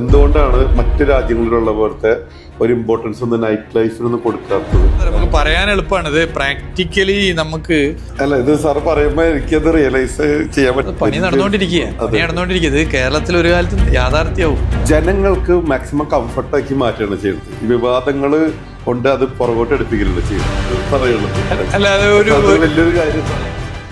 എന്തുകൊണ്ടാണ് മറ്റു രാജ്യങ്ങളിലുള്ള പോലത്തെ ഒരു ഇമ്പോർട്ടൻസ് ഒന്ന് നൈറ്റ് ലൈഫിനൊന്നും കൊടുക്കാത്തത്? നമുക്ക് പറയാൻ എളുപ്പമാണ്. ഇത് പ്രാക്ടിക്കലി നമുക്ക് അല്ല ഇത് സാർ പറയുമ്പോ എനിക്കത് റിയലൈസ് ചെയ്യാൻ പണി പറ്റും. നടന്നുകൊണ്ടിരിക്കുക പണി നടന്നുകൊണ്ടിരിക്കുക ഇത് കേരളത്തിൽ ഒരു കാലത്ത് യാഥാർത്ഥ്യവും. ജനങ്ങൾക്ക് മാക്സിമം കംഫർട്ടാക്കി മാറ്റുകയാണ് ചെയ്യുന്നത്. ഈ വിവാദങ്ങൾ കൊണ്ട് അത് പുറകോട്ട് എടുപ്പിക്കലല്ല ചെയ്യുന്നത്. പറയുള്ളൂ അല്ലാതെ ഒരു വലിയൊരു കാര്യം.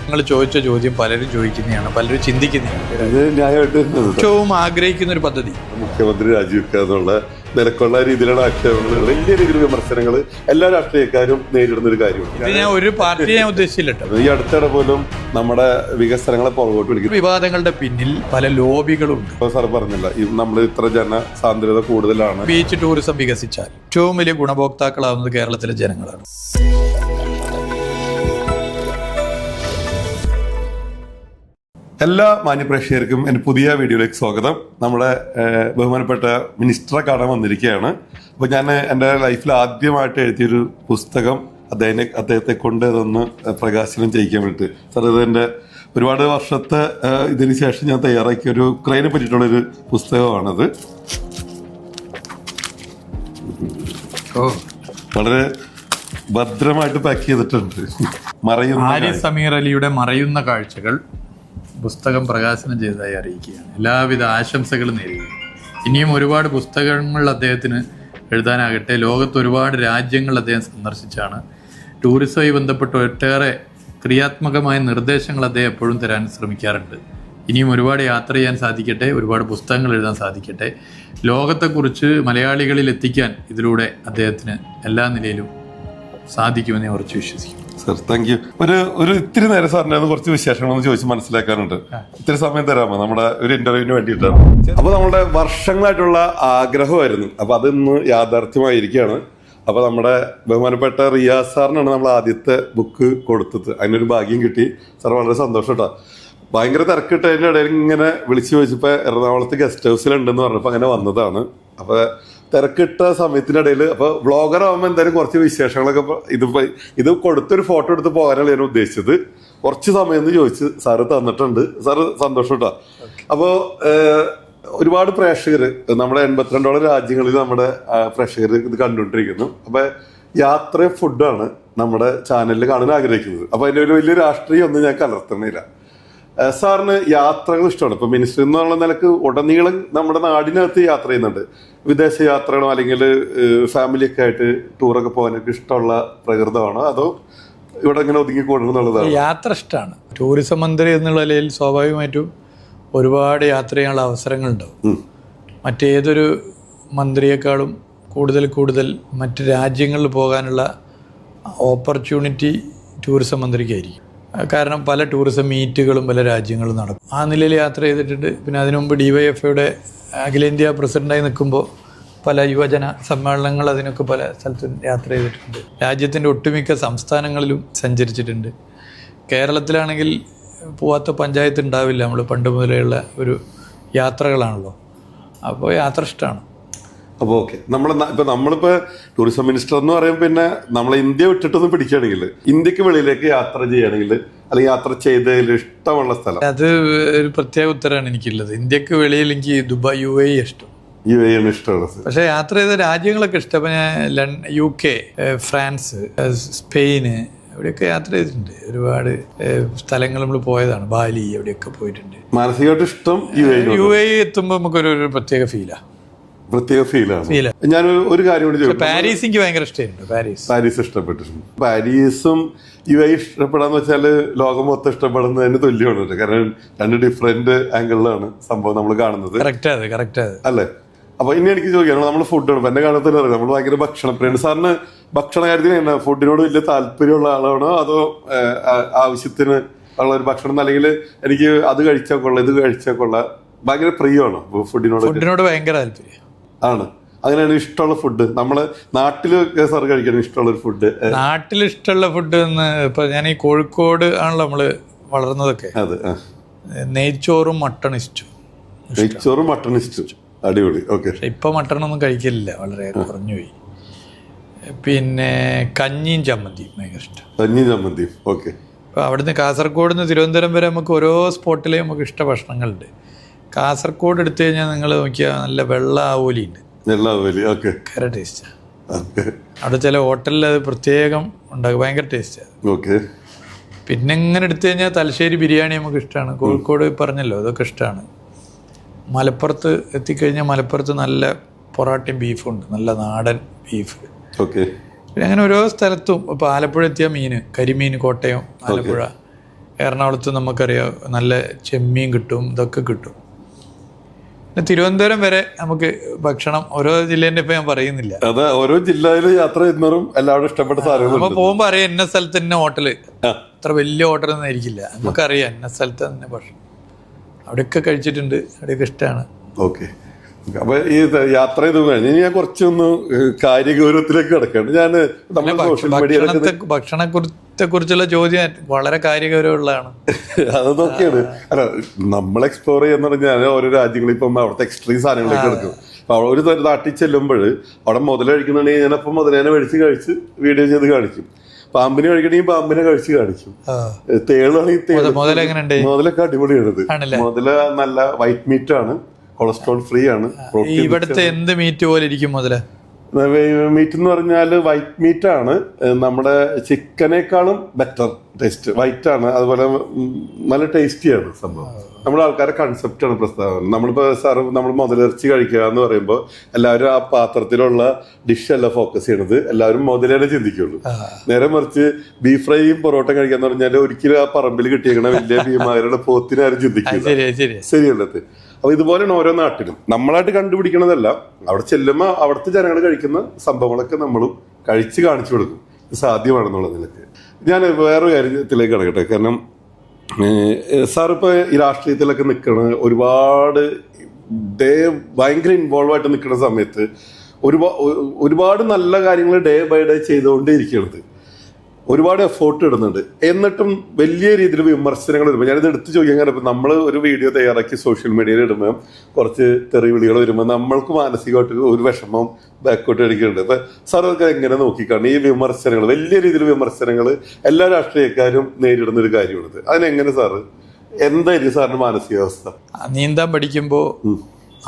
നിങ്ങൾ ചോദിച്ച ചോദ്യം പലരും ചോദിക്കുന്നതാണ് പലരും ചിന്തിക്കുന്നതാണ്. ഇത് ന്യായമായിട്ട് ഏറ്റവും ആഗ്രഹിക്കുന്ന ഒരു പദ്ധതി. മുഖ്യമന്ത്രി രാജിവെക്കുക എന്നുള്ള നിലക്കുള്ള രീതിയിലുള്ള ആക്ഷേപങ്ങൾ വലിയ രീതിയിൽ വിമർശനങ്ങൾ എല്ലാ രാഷ്ട്രീയക്കാരും നേരിടുന്ന ഒരു ഇത് കാര്യമാണ് ഞാൻ ഒരു പാർട്ടി ഞാൻ ഉദ്ദേശിച്ചില്ല കേട്ടോ ഈ അടുത്തിടെ പോലും നമ്മുടെ വികസനങ്ങളെ പുറകോട്ട് വിളിക്കും. വിവാദങ്ങളുടെ പിന്നിൽ പല ലോബികളുണ്ട്. ഇപ്പൊ സാർ പറഞ്ഞില്ല ഈ നമ്മൾ ഇത്ര ജന സാന്ദ്രത കൂടുതലാണ്. ബീച്ച് ടൂറിസം വികസിച്ചാൽ ഏറ്റവും വലിയ ഗുണഭോക്താക്കളാവുന്നത് കേരളത്തിലെ ജനങ്ങളാണ്. എല്ലാ മാന്യപ്രേക്ഷകർക്കും എന്റെ പുതിയ വീഡിയോയിലേക്ക് സ്വാഗതം. നമ്മുടെ ബഹുമാനപ്പെട്ട മിനിസ്റ്ററെ കാണാൻ വന്നിരിക്കുകയാണ്. അപ്പോൾ ഞാൻ എന്റെ ലൈഫിൽ ആദ്യമായിട്ട് എഴുതിയൊരു പുസ്തകം അദ്ദേഹത്തെ അദ്ദേഹത്തെ കൊണ്ട് അതൊന്ന് പ്രകാശനം ചെയ്യിക്കാൻ വേണ്ടിയിട്ട്. സാർ ഇത് എന്റെ ഒരുപാട് വർഷത്തെ ഇതിന് ശേഷം ഞാൻ തയ്യാറാക്കിയ ഒരു ഉക്രൈനെ പറ്റിയിട്ടുള്ളൊരു പുസ്തകമാണത്. ഓ. വളരെ ഭദ്രമായിട്ട് പാക്ക് ചെയ്തിട്ടുണ്ട്. മറയുന്ന സമീർ അലിയുടെ മറയുന്ന കാഴ്ചകൾ. പുസ്തകം പ്രകാശനം ചെയ്തതായി അറിയിക്കുകയാണ്. എല്ലാവിധ ആശംസകളും നേരുകയും ഇനിയും ഒരുപാട് പുസ്തകങ്ങൾ അദ്ദേഹത്തിന് എഴുതാനാകട്ടെ. ലോകത്ത് ഒരുപാട് രാജ്യങ്ങൾ അദ്ദേഹം സന്ദർശിച്ചാണ്. ടൂറിസവുമായി ബന്ധപ്പെട്ട് ഒട്ടേറെ ക്രിയാത്മകമായ നിർദ്ദേശങ്ങൾ അദ്ദേഹം എപ്പോഴും തരാൻ ശ്രമിക്കാറുണ്ട്. ഇനിയും ഒരുപാട് യാത്ര ചെയ്യാൻ സാധിക്കട്ടെ. ഒരുപാട് പുസ്തകങ്ങൾ എഴുതാൻ സാധിക്കട്ടെ. ലോകത്തെക്കുറിച്ച് മലയാളികളിൽ എത്തിക്കാൻ ഇതിലൂടെ അദ്ദേഹത്തിന് എല്ലാ നിലയിലും സാധിക്കുമെന്ന് ഉറച്ചു വിശ്വസിക്കുന്നു. സർ താങ്ക് യു ഒരു ഒരു ഇത്തിരി നേരം സാറിന്റെ കുറച്ച് വിശേഷങ്ങളൊന്ന് ചോദിച്ച് മനസ്സിലാക്കാനുണ്ട്. ഇത്തിരി സമയം തരാമോ? നമ്മുടെ ഒരു ഇന്റർവ്യൂവിന് വേണ്ടിയിട്ടാണ്. അപ്പൊ നമ്മുടെ വർഷങ്ങളായിട്ടുള്ള ആഗ്രഹമായിരുന്നു. അപ്പൊ അതിന്ന് യാഥാർത്ഥ്യമായിരിക്കുകയാണ്. അപ്പൊ നമ്മുടെ ബഹുമാനപ്പെട്ട റിയാസ് സാറിനാണ് നമ്മൾ ആദ്യത്തെ ബുക്ക് കൊടുത്തത്. അതിനൊരു ഭാഗ്യം കിട്ടി. സാർ വളരെ സന്തോഷം കേട്ടോ ഭയങ്കര തിരക്കിട്ടതിന്റെ ഇടയിൽ ഇങ്ങനെ വിളിച്ചു ചോദിച്ചപ്പോൾ എറണാകുളത്ത് ഗസ്റ്റ് ഹൗസിലുണ്ടെന്ന് പറഞ്ഞപ്പോൾ അങ്ങനെ വന്നതാണ്. അപ്പൊ തിരക്കിട്ട സമയത്തിനിടയിൽ അപ്പൊ വ്ളോഗർ ആവുമ്പോൾ എന്തായാലും കുറച്ച് വിശേഷങ്ങളൊക്കെ ഇത് ഇത് കൊടുത്തൊരു ഫോട്ടോ എടുത്ത് പോകാനാണ് ഞാൻ ഉദ്ദേശിച്ചത്. കുറച്ച് സമയം എന്ന് ചോദിച്ച് സാറ് തന്നിട്ടുണ്ട്. സാറ് സന്തോഷം കേട്ടോ അപ്പോ ഒരുപാട് പ്രേക്ഷകർ നമ്മുടെ എൺപത്തിരണ്ടോളം രാജ്യങ്ങളിൽ നമ്മുടെ പ്രേക്ഷകർ ഇത് കണ്ടുകൊണ്ടിരിക്കുന്നു. അപ്പൊ യാത്ര ഫുഡാണ് നമ്മുടെ ചാനലിൽ കാണാൻ ആഗ്രഹിക്കുന്നത്. അപ്പൊ അതിന്റെ ഒരു വലിയ രാഷ്ട്രീയം ഒന്നും ഞാൻ കലർത്തുന്നില്ല. ഏഹ് സാറിന് യാത്രകൾ ഇഷ്ടമാണ്. ഇപ്പൊ മിനിസ്റ്റർ എന്നുള്ള നിലയ്ക്ക് ഉടനീളം നമ്മുടെ നാടിനകത്ത് യാത്ര ചെയ്യുന്നുണ്ട്. വിദേശ യാത്രകളോ അല്ലെങ്കിൽ ഫാമിലിയൊക്കെ ആയിട്ട് ടൂറൊക്കെ പോകാനൊക്കെ ഇഷ്ടമുള്ള പ്രകൃതമാണോ? അതോ ഇവിടെ ഇങ്ങനെ ഒതുങ്ങി കൂടുന്നുള്ളതാണ് യാത്ര ഇഷ്ടമാണ്. ടൂറിസം മന്ത്രി എന്നുള്ള നിലയിൽ സ്വാഭാവികമായിട്ടും ഒരുപാട് യാത്ര ചെയ്യാനുള്ള അവസരങ്ങളുണ്ടാവും. മറ്റേതൊരു മന്ത്രിയേക്കാളും കൂടുതൽ കൂടുതൽ മറ്റ് രാജ്യങ്ങളിൽ പോകാനുള്ള ഓപ്പർച്യൂണിറ്റി ടൂറിസം മന്ത്രിക്കായിരിക്കും. കാരണം പല ടൂറിസം മീറ്റുകളും പല രാജ്യങ്ങളും നടക്കും. ആ നിലയിൽ യാത്ര ചെയ്തിട്ടുണ്ട്. പിന്നെ അതിനുമുമ്പ് ഡി വൈ എഫ് ഐയുടെ അഖിലേന്ത്യാ പ്രസിഡന്റായി നിൽക്കുമ്പോൾ പല യുവജന സമ്മേളനങ്ങൾ അതിനൊക്കെ പല സ്ഥലത്തും യാത്ര ചെയ്തിട്ടുണ്ട്. രാജ്യത്തിന്റെ ഒട്ടുമിക്ക സംസ്ഥാനങ്ങളിലും സഞ്ചരിച്ചിട്ടുണ്ട്. കേരളത്തിലാണെങ്കിൽ പോവാത്ത പഞ്ചായത്ത് ഉണ്ടാവില്ല. നമ്മൾ പണ്ട് മുതലേയുള്ള ഒരു യാത്രകളാണല്ലോ. അപ്പോൾ യാത്ര ഇഷ്ടമാണ് അപ്പോൾ ഓക്കെ നമ്മൾ ഇപ്പൊ നമ്മളിപ്പോ ടൂറിസം മിനിസ്റ്റർ എന്ന് പറയുമ്പോൾ പിന്നെ നമ്മൾ ഇന്ത്യ വിട്ടിട്ടൊന്ന് പിടിക്കുകയാണെങ്കിൽ ഇന്ത്യയ്ക്ക് വെളിയിലേക്ക് യാത്ര ചെയ്യുകയാണെങ്കിൽ അല്ലെങ്കിൽ യാത്ര ചെയ്തതിൽ ഇഷ്ടമുള്ള സ്ഥലം? അത് ഒരു പ്രത്യേക ഉത്തരമാണ് എനിക്കുള്ളത്. ഇന്ത്യയ്ക്ക് വെളിയിൽ എനിക്ക് ദുബായ് യു എ ഇഷ്ടം. യു എ ആണ് ഇഷ്ടമുള്ള സ്ഥലം. പക്ഷേ യാത്ര ചെയ്ത രാജ്യങ്ങളൊക്കെ ഇഷ്ടം. അപ്പൊ ഞാൻ ലണ്ടൻ യു കെ ഫ്രാൻസ് സ്പെയിന് അവിടെയൊക്കെ യാത്ര ചെയ്തിട്ടുണ്ട്. ഒരുപാട് സ്ഥലങ്ങൾ നമ്മൾ പോയതാണ്. ബാലി അവിടെയൊക്കെ പോയിട്ടുണ്ട്. മാനസികമായിട്ട് ഇഷ്ടം യു എ എത്തുമ്പോൾ നമുക്കൊരു പ്രത്യേക ഫീലാണ് പ്രത്യേക ഫീലാണ് ഞാൻ ഒരു കാര്യം കൂടി പാരീസ് എനിക്ക് ഭയങ്കര ഇഷ്ടമായിട്ടുണ്ട് പാരീസ്. പാരീസ് ഇഷ്ടപ്പെട്ടിട്ടുണ്ട്. പാരീസും എ ഇഷ്ടപ്പെടാന്ന് വെച്ചാൽ ലോകം മൊത്തം ഇഷ്ടപ്പെടുന്നതിന് തുല്യമാണ് കാരണം രണ്ട് ഡിഫറെന്റ് ആംഗിളിലാണ് സംഭവം നമ്മൾ കാണുന്നത്. അല്ലെ? അപ്പൊ ഇനി എനിക്ക് ചോദിക്കാം നമ്മൾ ഫുഡാണ് എന്നെ അറിയാം. നമ്മൾ ഭയങ്കര ഭക്ഷണപ്രിയാണ് സാറിന് ഭക്ഷണ കാര്യത്തിന് എന്നാ? ഫുഡിനോട് വലിയ താല്പര്യമുള്ള ആളാണോ? അതോ ആവശ്യത്തിന് ഉള്ള ഒരു ഭക്ഷണം? അല്ലെങ്കിൽ എനിക്ക് അത് കഴിച്ചാൽ കൊള്ളാം ഇത് കഴിച്ചാൽ കൊള്ളാം. ഭയങ്കര പ്രിയമാണോ? ഫുഡിനോട് ഫുഡിനോട് ഭയങ്കര താല്പര്യം. ആണ്. അങ്ങനെയാണ് ഇഷ്ടമുള്ള ഫുഡ് നമ്മൾ നാട്ടിൽ സാർ കഴിക്കണം ഇഷ്ടമുള്ള ഒരു ഫുഡ് നാട്ടിൽ ഇഷ്ടമുള്ള ഫുഡ് എന്ന് ഇപ്പൊ ഞാൻ ഈ കോഴിക്കോട് ആണല്ലോ നമ്മൾ വളർന്നതൊക്കെ. അതെ. നെയ്ച്ചോറും മട്ടൺ ഇഷ്ടു. നെയ്ച്ചോറും മട്ടൺ ഇഷ്ടു. അടിപൊളി. ഓക്കെ. ഇപ്പൊ മട്ടൺ ഒന്നും കഴിക്കലില്ല. വളരെ കുറഞ്ഞുപോയി. പിന്നെ കഞ്ഞിയും ചമ്മന്തിയും ഭയങ്കര ഇഷ്ടം. കഞ്ഞിയും ചമ്മന്തിയും. ഓക്കെ. അപ്പോൾ അവിടുന്ന് കാസർഗോഡ് നിന്ന് തിരുവനന്തപുരം വരെ നമുക്ക് ഓരോ സ്പോട്ടിലെയും നമുക്ക് ഇഷ്ട ഭക്ഷണങ്ങളുണ്ട്. കാസർഗോഡ് എടുത്തു കഴിഞ്ഞാൽ നിങ്ങൾ നോക്കിയാൽ നല്ല വെള്ള ആവോലി ഉണ്ട് വലിയ ഓക്കെ. കര ടേസ്റ്റാണ് അവിടെ ചില ഹോട്ടലിൽ അത് പ്രത്യേകം ഉണ്ടാകും ഭയങ്കര ടേസ്റ്റാണ് ഓക്കെ. പിന്നെ ഇങ്ങനെ എടുത്തു കഴിഞ്ഞാൽ തലശ്ശേരി ബിരിയാണി നമുക്ക് ഇഷ്ടമാണ്. കോഴിക്കോട് പറഞ്ഞല്ലോ അതൊക്കെ ഇഷ്ടമാണ്. മലപ്പുറത്ത് എത്തിക്കഴിഞ്ഞാൽ മലപ്പുറത്ത് നല്ല പൊറാട്ടയും ബീഫും ഉണ്ട്. നല്ല നാടൻ ബീഫ്. ഓക്കെ. പിന്നെ അങ്ങനെ ഓരോ സ്ഥലത്തും ഇപ്പോൾ ആലപ്പുഴ എത്തിയ മീൻ കരിമീൻ കോട്ടയം ആലപ്പുഴ. എറണാകുളത്ത് നമുക്കറിയാം നല്ല ചെമ്മീൻ കിട്ടും ഇതൊക്കെ കിട്ടും. തിരുവനന്തപുരം വരെ നമുക്ക് ഭക്ഷണം ഓരോ ജില്ലേന്റെ ഇപ്പൊ ഞാൻ പറയുന്നില്ല. അതെ ഓരോ ജില്ലയിലും യാത്ര ചെയ്യുന്നവരും എല്ലാവരും ഇഷ്ടപ്പെട്ട സാധനങ്ങൾ നമ്മൾ പോകുമ്പോൾ അറിയാം ഇന്ന സ്ഥലത്ത് തന്നെ ഹോട്ടൽ. അത്ര വലിയ ഹോട്ടൽ ഒന്നും ആയിരിക്കില്ല. നമുക്കറിയാം ഇന്ന സ്ഥലത്ത് തന്നെ ഭക്ഷണം. അവിടെയൊക്കെ കഴിച്ചിട്ടുണ്ട്. അവിടെയൊക്കെ ഇഷ്ടമാണ്. ഓക്കെ. അപ്പൊ ഈ യാത്ര ചെയ്ത് കഴിഞ്ഞ് ഇനി ഞാൻ കുറച്ചൊന്ന് കാര്യഗൗരവത്തിലേക്ക് കിടക്കാണ് ഞാൻ നമ്മുടെ സോഷ്യൽ ഭക്ഷണത്തെ കുറിച്ചുള്ള ചോദ്യം വളരെ കാര്യഗൗരവമുള്ളതാണ്. അതൊക്കെയാണ് അല്ല നമ്മൾ എക്സ്പ്ലോർ ചെയ്യാന്ന് പറഞ്ഞാൽ ഓരോ രാജ്യങ്ങളിൽ ഇപ്പം അവിടുത്തെ എക്സ്ട്രീം സാധനങ്ങളൊക്കെ എടുക്കും. അപ്പൊ അവിടെ ഒരു തരത്തിൽ നാട്ടിൽ ചെല്ലുമ്പോൾ അവിടെ മുതല കഴിക്കുന്നുണ്ടെങ്കിൽ ഞാനപ്പം മുതലേനെ മേടിച്ച് കഴിച്ച് വീഡിയോ ചെയ്ത് കാണിക്കും. പാമ്പിനെ കഴിക്കണമെങ്കിൽ പാമ്പിനെ കഴിച്ച് കാണിക്കും. തേളാണെങ്കിൽ തേൾ മുതലൊക്കെ അടിപൊളിയാണത്. ആണല്ലേ? മുതല നല്ല വൈറ്റ് മീറ്റ് ആണ്. കൊളസ്ട്രോൾ ഫ്രീ ആണ്. ഇവിടുത്തെ എന്ത് മീറ്റ് പോലെ ഇരിക്കും മുതൽ? മീറ്റ് എന്ന് പറഞ്ഞാൽ വൈറ്റ് മീറ്റ് ആണ്. നമ്മുടെ ചിക്കനേക്കാളും ബെറ്റർ ടേസ്റ്റ് വൈറ്റ് ആണ്. അതുപോലെ നല്ല ടേസ്റ്റിയാണ് സംഭവം. നമ്മുടെ ആൾക്കാരെ കൺസെപ്റ്റ് ആണ് പ്രസ്താവന. നമ്മളിപ്പോ സാറ് നമ്മൾ മുതലിറച്ചി കഴിക്കുക എന്ന് പറയുമ്പോൾ എല്ലാവരും ആ പാത്രത്തിലുള്ള ഡിഷല്ല ഫോക്കസ് ചെയ്യണത്. എല്ലാവരും മുതലേനെ ചിന്തിക്കുള്ളൂ. നേരെ മറിച്ച് ബീഫ് ഫ്രൈയും പൊറോട്ട കഴിക്കാന്ന് പറഞ്ഞാൽ ഒരിക്കലും ആ പറമ്പിൽ കിട്ടിയേക്കണ വലിയ ഭീമാരുടെ പോത്തിനാരും ചിന്തിക്കില്ല. ശരി ശരി ശരിയല്ലത്. അപ്പൊ ഇതുപോലെയാണ് ഓരോ നാട്ടിലും. നമ്മളായിട്ട് കണ്ടുപിടിക്കണതല്ല അവിടെ ചെല്ലുമ്പോൾ അവിടുത്തെ ജനങ്ങൾ കഴിക്കുന്ന സംഭവങ്ങളൊക്കെ നമ്മളും കഴിച്ച് കാണിച്ചു കൊടുക്കും. ഇത് സാധ്യമാണെന്നുള്ള നിലയ്ക്ക്. ഞാൻ വേറൊരു കാര്യത്തിലേക്ക് കിടക്കട്ടെ. കാരണം സാർ ഈ രാഷ്ട്രീയത്തിലൊക്കെ നിൽക്കണ ഒരുപാട് ഡേ ഭയങ്കര ഇൻവോൾവ് ആയിട്ട് നിൽക്കുന്ന സമയത്ത് ഒരുപാട് ഒരുപാട് നല്ല കാര്യങ്ങൾ ഡേ ബൈ ഡേ ചെയ്തുകൊണ്ടേ ഇരിക്കണത് ഒരുപാട് എഫോർട്ട് ഇടുന്നുണ്ട്. എന്നിട്ടും വലിയ രീതിയിൽ വിമർശനങ്ങൾ വരുമ്പോൾ ഞാനിത് എടുത്ത് ചോദിക്കാൻ കാരണം നമ്മൾ ഒരു വീഡിയോ തയ്യാറാക്കി സോഷ്യൽ മീഡിയയിൽ ഇടുമ്പോൾ കുറച്ച് തെറി വിളികൾ വരുമ്പോൾ നമ്മൾക്ക് മാനസികമായിട്ട് ഒരു വിഷമം ബാക്കോട്ട് അടിക്കുന്നുണ്ട്. അപ്പം സാർ അതൊക്കെ എങ്ങനെ നോക്കിക്കാണ്? ഈ വിമർശനങ്ങൾ വലിയ രീതിയിൽ വിമർശനങ്ങൾ എല്ലാ രാഷ്ട്രീയക്കാരും നേരിടുന്ന ഒരു കാര്യമാണിത് അതിനെങ്ങനെ സാറ് എന്തായിരിക്കും സാറിന്റെ മാനസികാവസ്ഥ? നീന്താൻ പഠിക്കുമ്പോൾ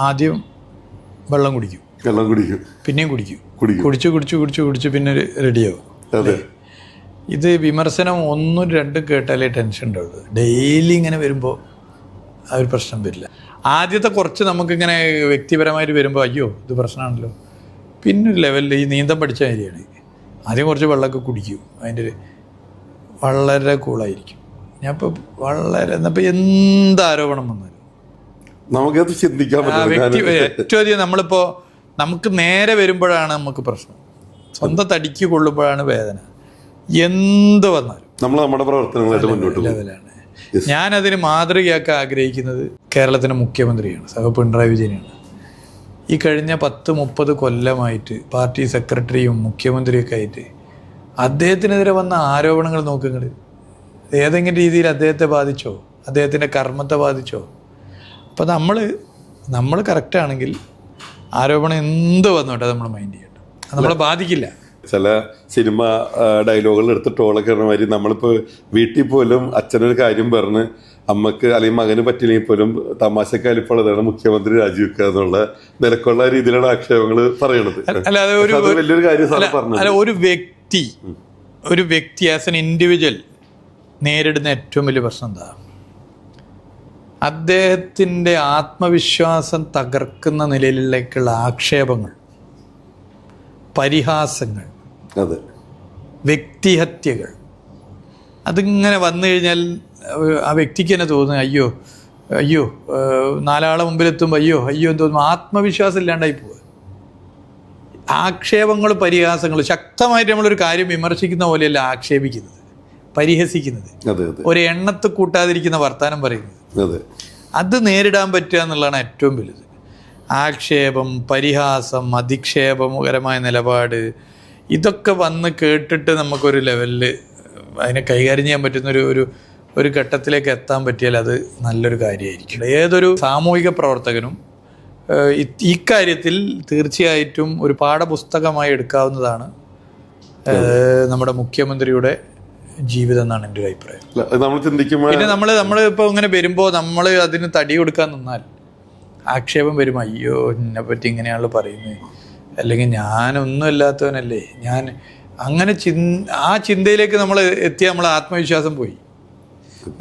ആദ്യം വെള്ളം കുടിക്കും. വെള്ളം കുടിക്കും. പിന്നെയും കുടിക്കും. കുടിച്ചു കുടിച്ചു കുടിച്ചു കുടിച്ചു പിന്നെ റെഡിയാവും അതെ. ഇത് വിമർശനം ഒന്നും രണ്ടും കേട്ടാലേ ടെൻഷൻ ഉണ്ടാവുള്ളൂ. ഡെയിലി ഇങ്ങനെ വരുമ്പോൾ ആ ഒരു പ്രശ്നം വരില്ല. ആദ്യത്തെ കുറച്ച് നമുക്കിങ്ങനെ വ്യക്തിപരമായിട്ട് വരുമ്പോൾ അയ്യോ ഇത് പ്രശ്നമാണല്ലോ പിന്നെ ഒരു ലെവലിൽ ഈ നീന്തം പഠിച്ച കാര്യമാണ്. ആദ്യം കുറച്ച് വെള്ളമൊക്കെ കുടിക്കും. അതിന്റെ ഒരു വളരെ കൂളായിരിക്കും ഞാൻ ഇപ്പോൾ വളരെ എന്നപ്പോൾ എന്ത് ആരോപണം വന്നാലും. നമുക്കത് ചിന്തിക്കാൻ വ്യക്തി ഏറ്റവും അധികം നമ്മളിപ്പോൾ നമുക്ക് നേരെ വരുമ്പോഴാണ് നമുക്ക് പ്രശ്നം. സ്വന്തം തടിക്ക് കൊള്ളുമ്പോഴാണ് വേദന. എന്ത് വന്നാലും. നമ്മൾ നമ്മുടെ പ്രവർത്തനങ്ങളായിട്ട് മുന്നോട്ട് ലെവലാണ് ഞാനതിന് മാതൃകയാക്കാൻ ആഗ്രഹിക്കുന്നത് കേരളത്തിന്റെ മുഖ്യമന്ത്രിയാണ്. സഹ പിണറായി വിജയനാണ്. ഈ കഴിഞ്ഞ പത്ത് മുപ്പത് കൊല്ലമായിട്ട് പാർട്ടി സെക്രട്ടറിയും മുഖ്യമന്ത്രിയൊക്കെ ആയിട്ട് അദ്ദേഹത്തിനെതിരെ വന്ന ആരോപണങ്ങൾ നോക്കുങ്ങൾ ഏതെങ്കിലും രീതിയിൽ അദ്ദേഹത്തെ ബാധിച്ചോ? അദ്ദേഹത്തിന്റെ കർമ്മത്തെ ബാധിച്ചോ? അപ്പോൾ നമ്മൾ നമ്മൾ കറക്റ്റാണെങ്കിൽ ആരോപണം എന്ത് വന്നോട്ടെ നമ്മൾ മൈൻഡ് ചെയ്യട്ടെ. നമ്മളെ ബാധിക്കില്ല. ചില സിനിമ ഡയലോഗുകൾ എടുത്ത് ട്രോളൊക്കെ ഇടുന്ന മാതിരി നമ്മളിപ്പോൾ വീട്ടിൽ പോലും അച്ഛനൊരു കാര്യം പറഞ്ഞ് അമ്മയ്ക്ക് അല്ലെങ്കിൽ മകന് പറ്റില്ലെങ്കിൽ പോലും തമാശക്കാലിപ്പോൾ അതാണ് മുഖ്യമന്ത്രി രാജിവെക്കുക എന്നുള്ള നിലക്കുള്ള രീതിയിലാണ് ആക്ഷേപങ്ങൾ പറയണത്. വലിയൊരു കാര്യം പറഞ്ഞു അല്ല ഒരു വ്യക്തി ഒരു വ്യക്തി ആസ് എൻ ഇൻഡിവിജ്വൽ നേരിടുന്ന ഏറ്റവും വലിയ പ്രശ്നം എന്താ? അദ്ദേഹത്തിന്റെ ആത്മവിശ്വാസം തകർക്കുന്ന നിലയിലേക്കുള്ള ആക്ഷേപങ്ങൾ പരിഹാസങ്ങൾ അതെ. വ്യക്തിഹത്യകൾ. അതിങ്ങനെ വന്നു കഴിഞ്ഞാൽ ആ വ്യക്തിക്ക് തന്നെ തോന്നുന്നു അയ്യോ അയ്യോ നാലാളെ മുമ്പിലെത്തുമ്പോൾ അയ്യോ അയ്യോ എന്ന് തോന്നുന്നു ആത്മവിശ്വാസം ഇല്ലാണ്ടായി പോവുക. ആക്ഷേപങ്ങൾ പരിഹാസങ്ങൾ ശക്തമായിട്ട് നമ്മളൊരു കാര്യം വിമർശിക്കുന്ന പോലെയല്ല ആക്ഷേപിക്കുന്നത് പരിഹസിക്കുന്നത്. ഒരു എണ്ണത്ത് കൂട്ടാതിരിക്കുന്ന വർത്താനം പറയുന്നത്. അത്. നേരിടാൻ പറ്റുക എന്നുള്ളതാണ് ഏറ്റവും വലുത്. ആക്ഷേപം പരിഹാസം അധിക്ഷേപകരമായ നിലപാട് ഇതൊക്കെ വന്ന് കേട്ടിട്ട് നമുക്കൊരു ലെവലിൽ അതിനെ കൈകാര്യം ചെയ്യാൻ പറ്റുന്ന ഒരു ഒരു ഒരു ഘട്ടത്തിലേക്ക് എത്താൻ പറ്റിയാൽ അത് നല്ലൊരു കാര്യമായിരിക്കും. ഏതൊരു സാമൂഹിക പ്രവർത്തകനും ഈ കാര്യത്തിൽ ഇക്കാര്യത്തിൽ തീർച്ചയായിട്ടും ഒരു പാഠപുസ്തകമായി എടുക്കാവുന്നതാണ് നമ്മുടെ മുഖ്യമന്ത്രിയുടെ ജീവിതം എന്നാണ് എന്റെ ഒരു അഭിപ്രായം. നമ്മൾ ചിന്തിക്കുമ്പോൾ പിന്നെ നമ്മൾ നമ്മൾ ഇപ്പോൾ ഇങ്ങനെ വരുമ്പോൾ നമ്മൾ അതിന് തടി കൊടുക്കാൻ നിന്നാൽ ആക്ഷേപം വരും. അയ്യോ എന്നെ പറ്റി ഇങ്ങനെയാണല്ലോ പറയുന്നത്. അല്ലെങ്കിൽ ഞാനൊന്നും ഇല്ലാത്തവനല്ലേ. ഞാൻ അങ്ങനെ ചിന് ആ ചിന്തയിലേക്ക് നമ്മൾ എത്തിയ നമ്മൾ ആത്മവിശ്വാസം പോയി.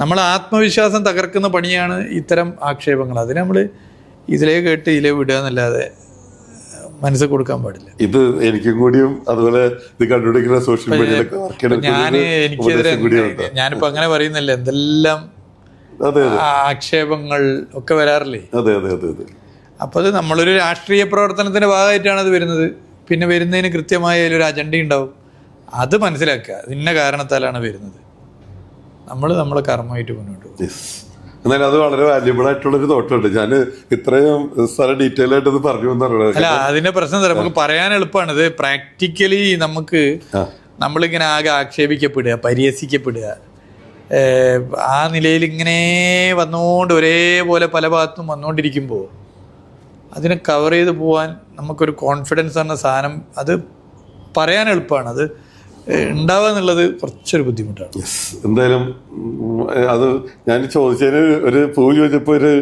നമ്മൾ ആത്മവിശ്വാസം തകർക്കുന്ന പണിയാണ് ഇത്തരം ആക്ഷേപങ്ങൾ. അതിന് നമ്മൾ ഇതിലേ കേട്ട് ഇതിലേ വിടുക എന്നല്ലാതെ മനസ്സ് കൊടുക്കാൻ പാടില്ല. ഇത് എനിക്കും കൂടിയും അതുപോലെ ഇത് കണ്ടുപിടിക്കുന്ന സോഷ്യൽ മീഡിയയിലൊക്കെ ഞാൻ എനിക്കെതിരെ ഉപദേശം ഞാനിപ്പോ അങ്ങനെ പറയുന്നില്ല. എന്തെല്ലാം ആക്ഷേപങ്ങൾ ഒക്കെ വരാറില്ലേ? അതെ അതെ അതെ അതെ. അപ്പോൾ അത് നമ്മളൊരു രാഷ്ട്രീയ പ്രവർത്തനത്തിന്റെ ഭാഗമായിട്ടാണ് അത് വരുന്നത്. പിന്നെ വരുന്നതിന് കൃത്യമായ ഒരു അജണ്ട ഉണ്ടാവും. അത് മനസ്സിലാക്കുക. ഇന്ന കാരണത്താലാണ് വരുന്നത്. നമ്മൾ നമ്മളെ കർമ്മമായിട്ട് മുന്നോട്ട് പോകും. എന്നാലും അത് വളരെ വാല്യബിൾ ആയിട്ടുള്ളൊരു തോട്ടുണ്ട് ഞാൻ ഇത്രയും സ്ഥലം ഡീറ്റെയിൽ ആയിട്ട് ഇത് പറഞ്ഞു എന്നറിയാം അല്ല അതിന്റെ പ്രശ്നം തരാം നമുക്ക് പറയാൻ എളുപ്പമാണ്. ഇത് പ്രാക്ടിക്കലി നമുക്ക്. നമ്മളിങ്ങനെ ആകെ ആക്ഷേപിക്കപ്പെടുക പരിഹസിക്കപ്പെടുക. ആ നിലയിൽ ഇങ്ങനെ വന്നുകൊണ്ട് ഒരേപോലെ പല ഭാഗത്തും വന്നുകൊണ്ടിരിക്കുമ്പോൾ അതിനെ കവർ ചെയ്ത് പോകാൻ നമുക്കൊരു കോൺഫിഡൻസ് എന്ന സാധനം അത് പറയാൻ എളുപ്പമാണ്. അത് ഉണ്ടാവുക എന്നുള്ളത് കുറച്ചൊരു ബുദ്ധിമുട്ടാണ്. യെസ് എന്തായാലും അത് ഞാൻ ചോദിച്ചതിന് ഒരു പൂ ചോദിച്ചപ്പോൾ ഒരു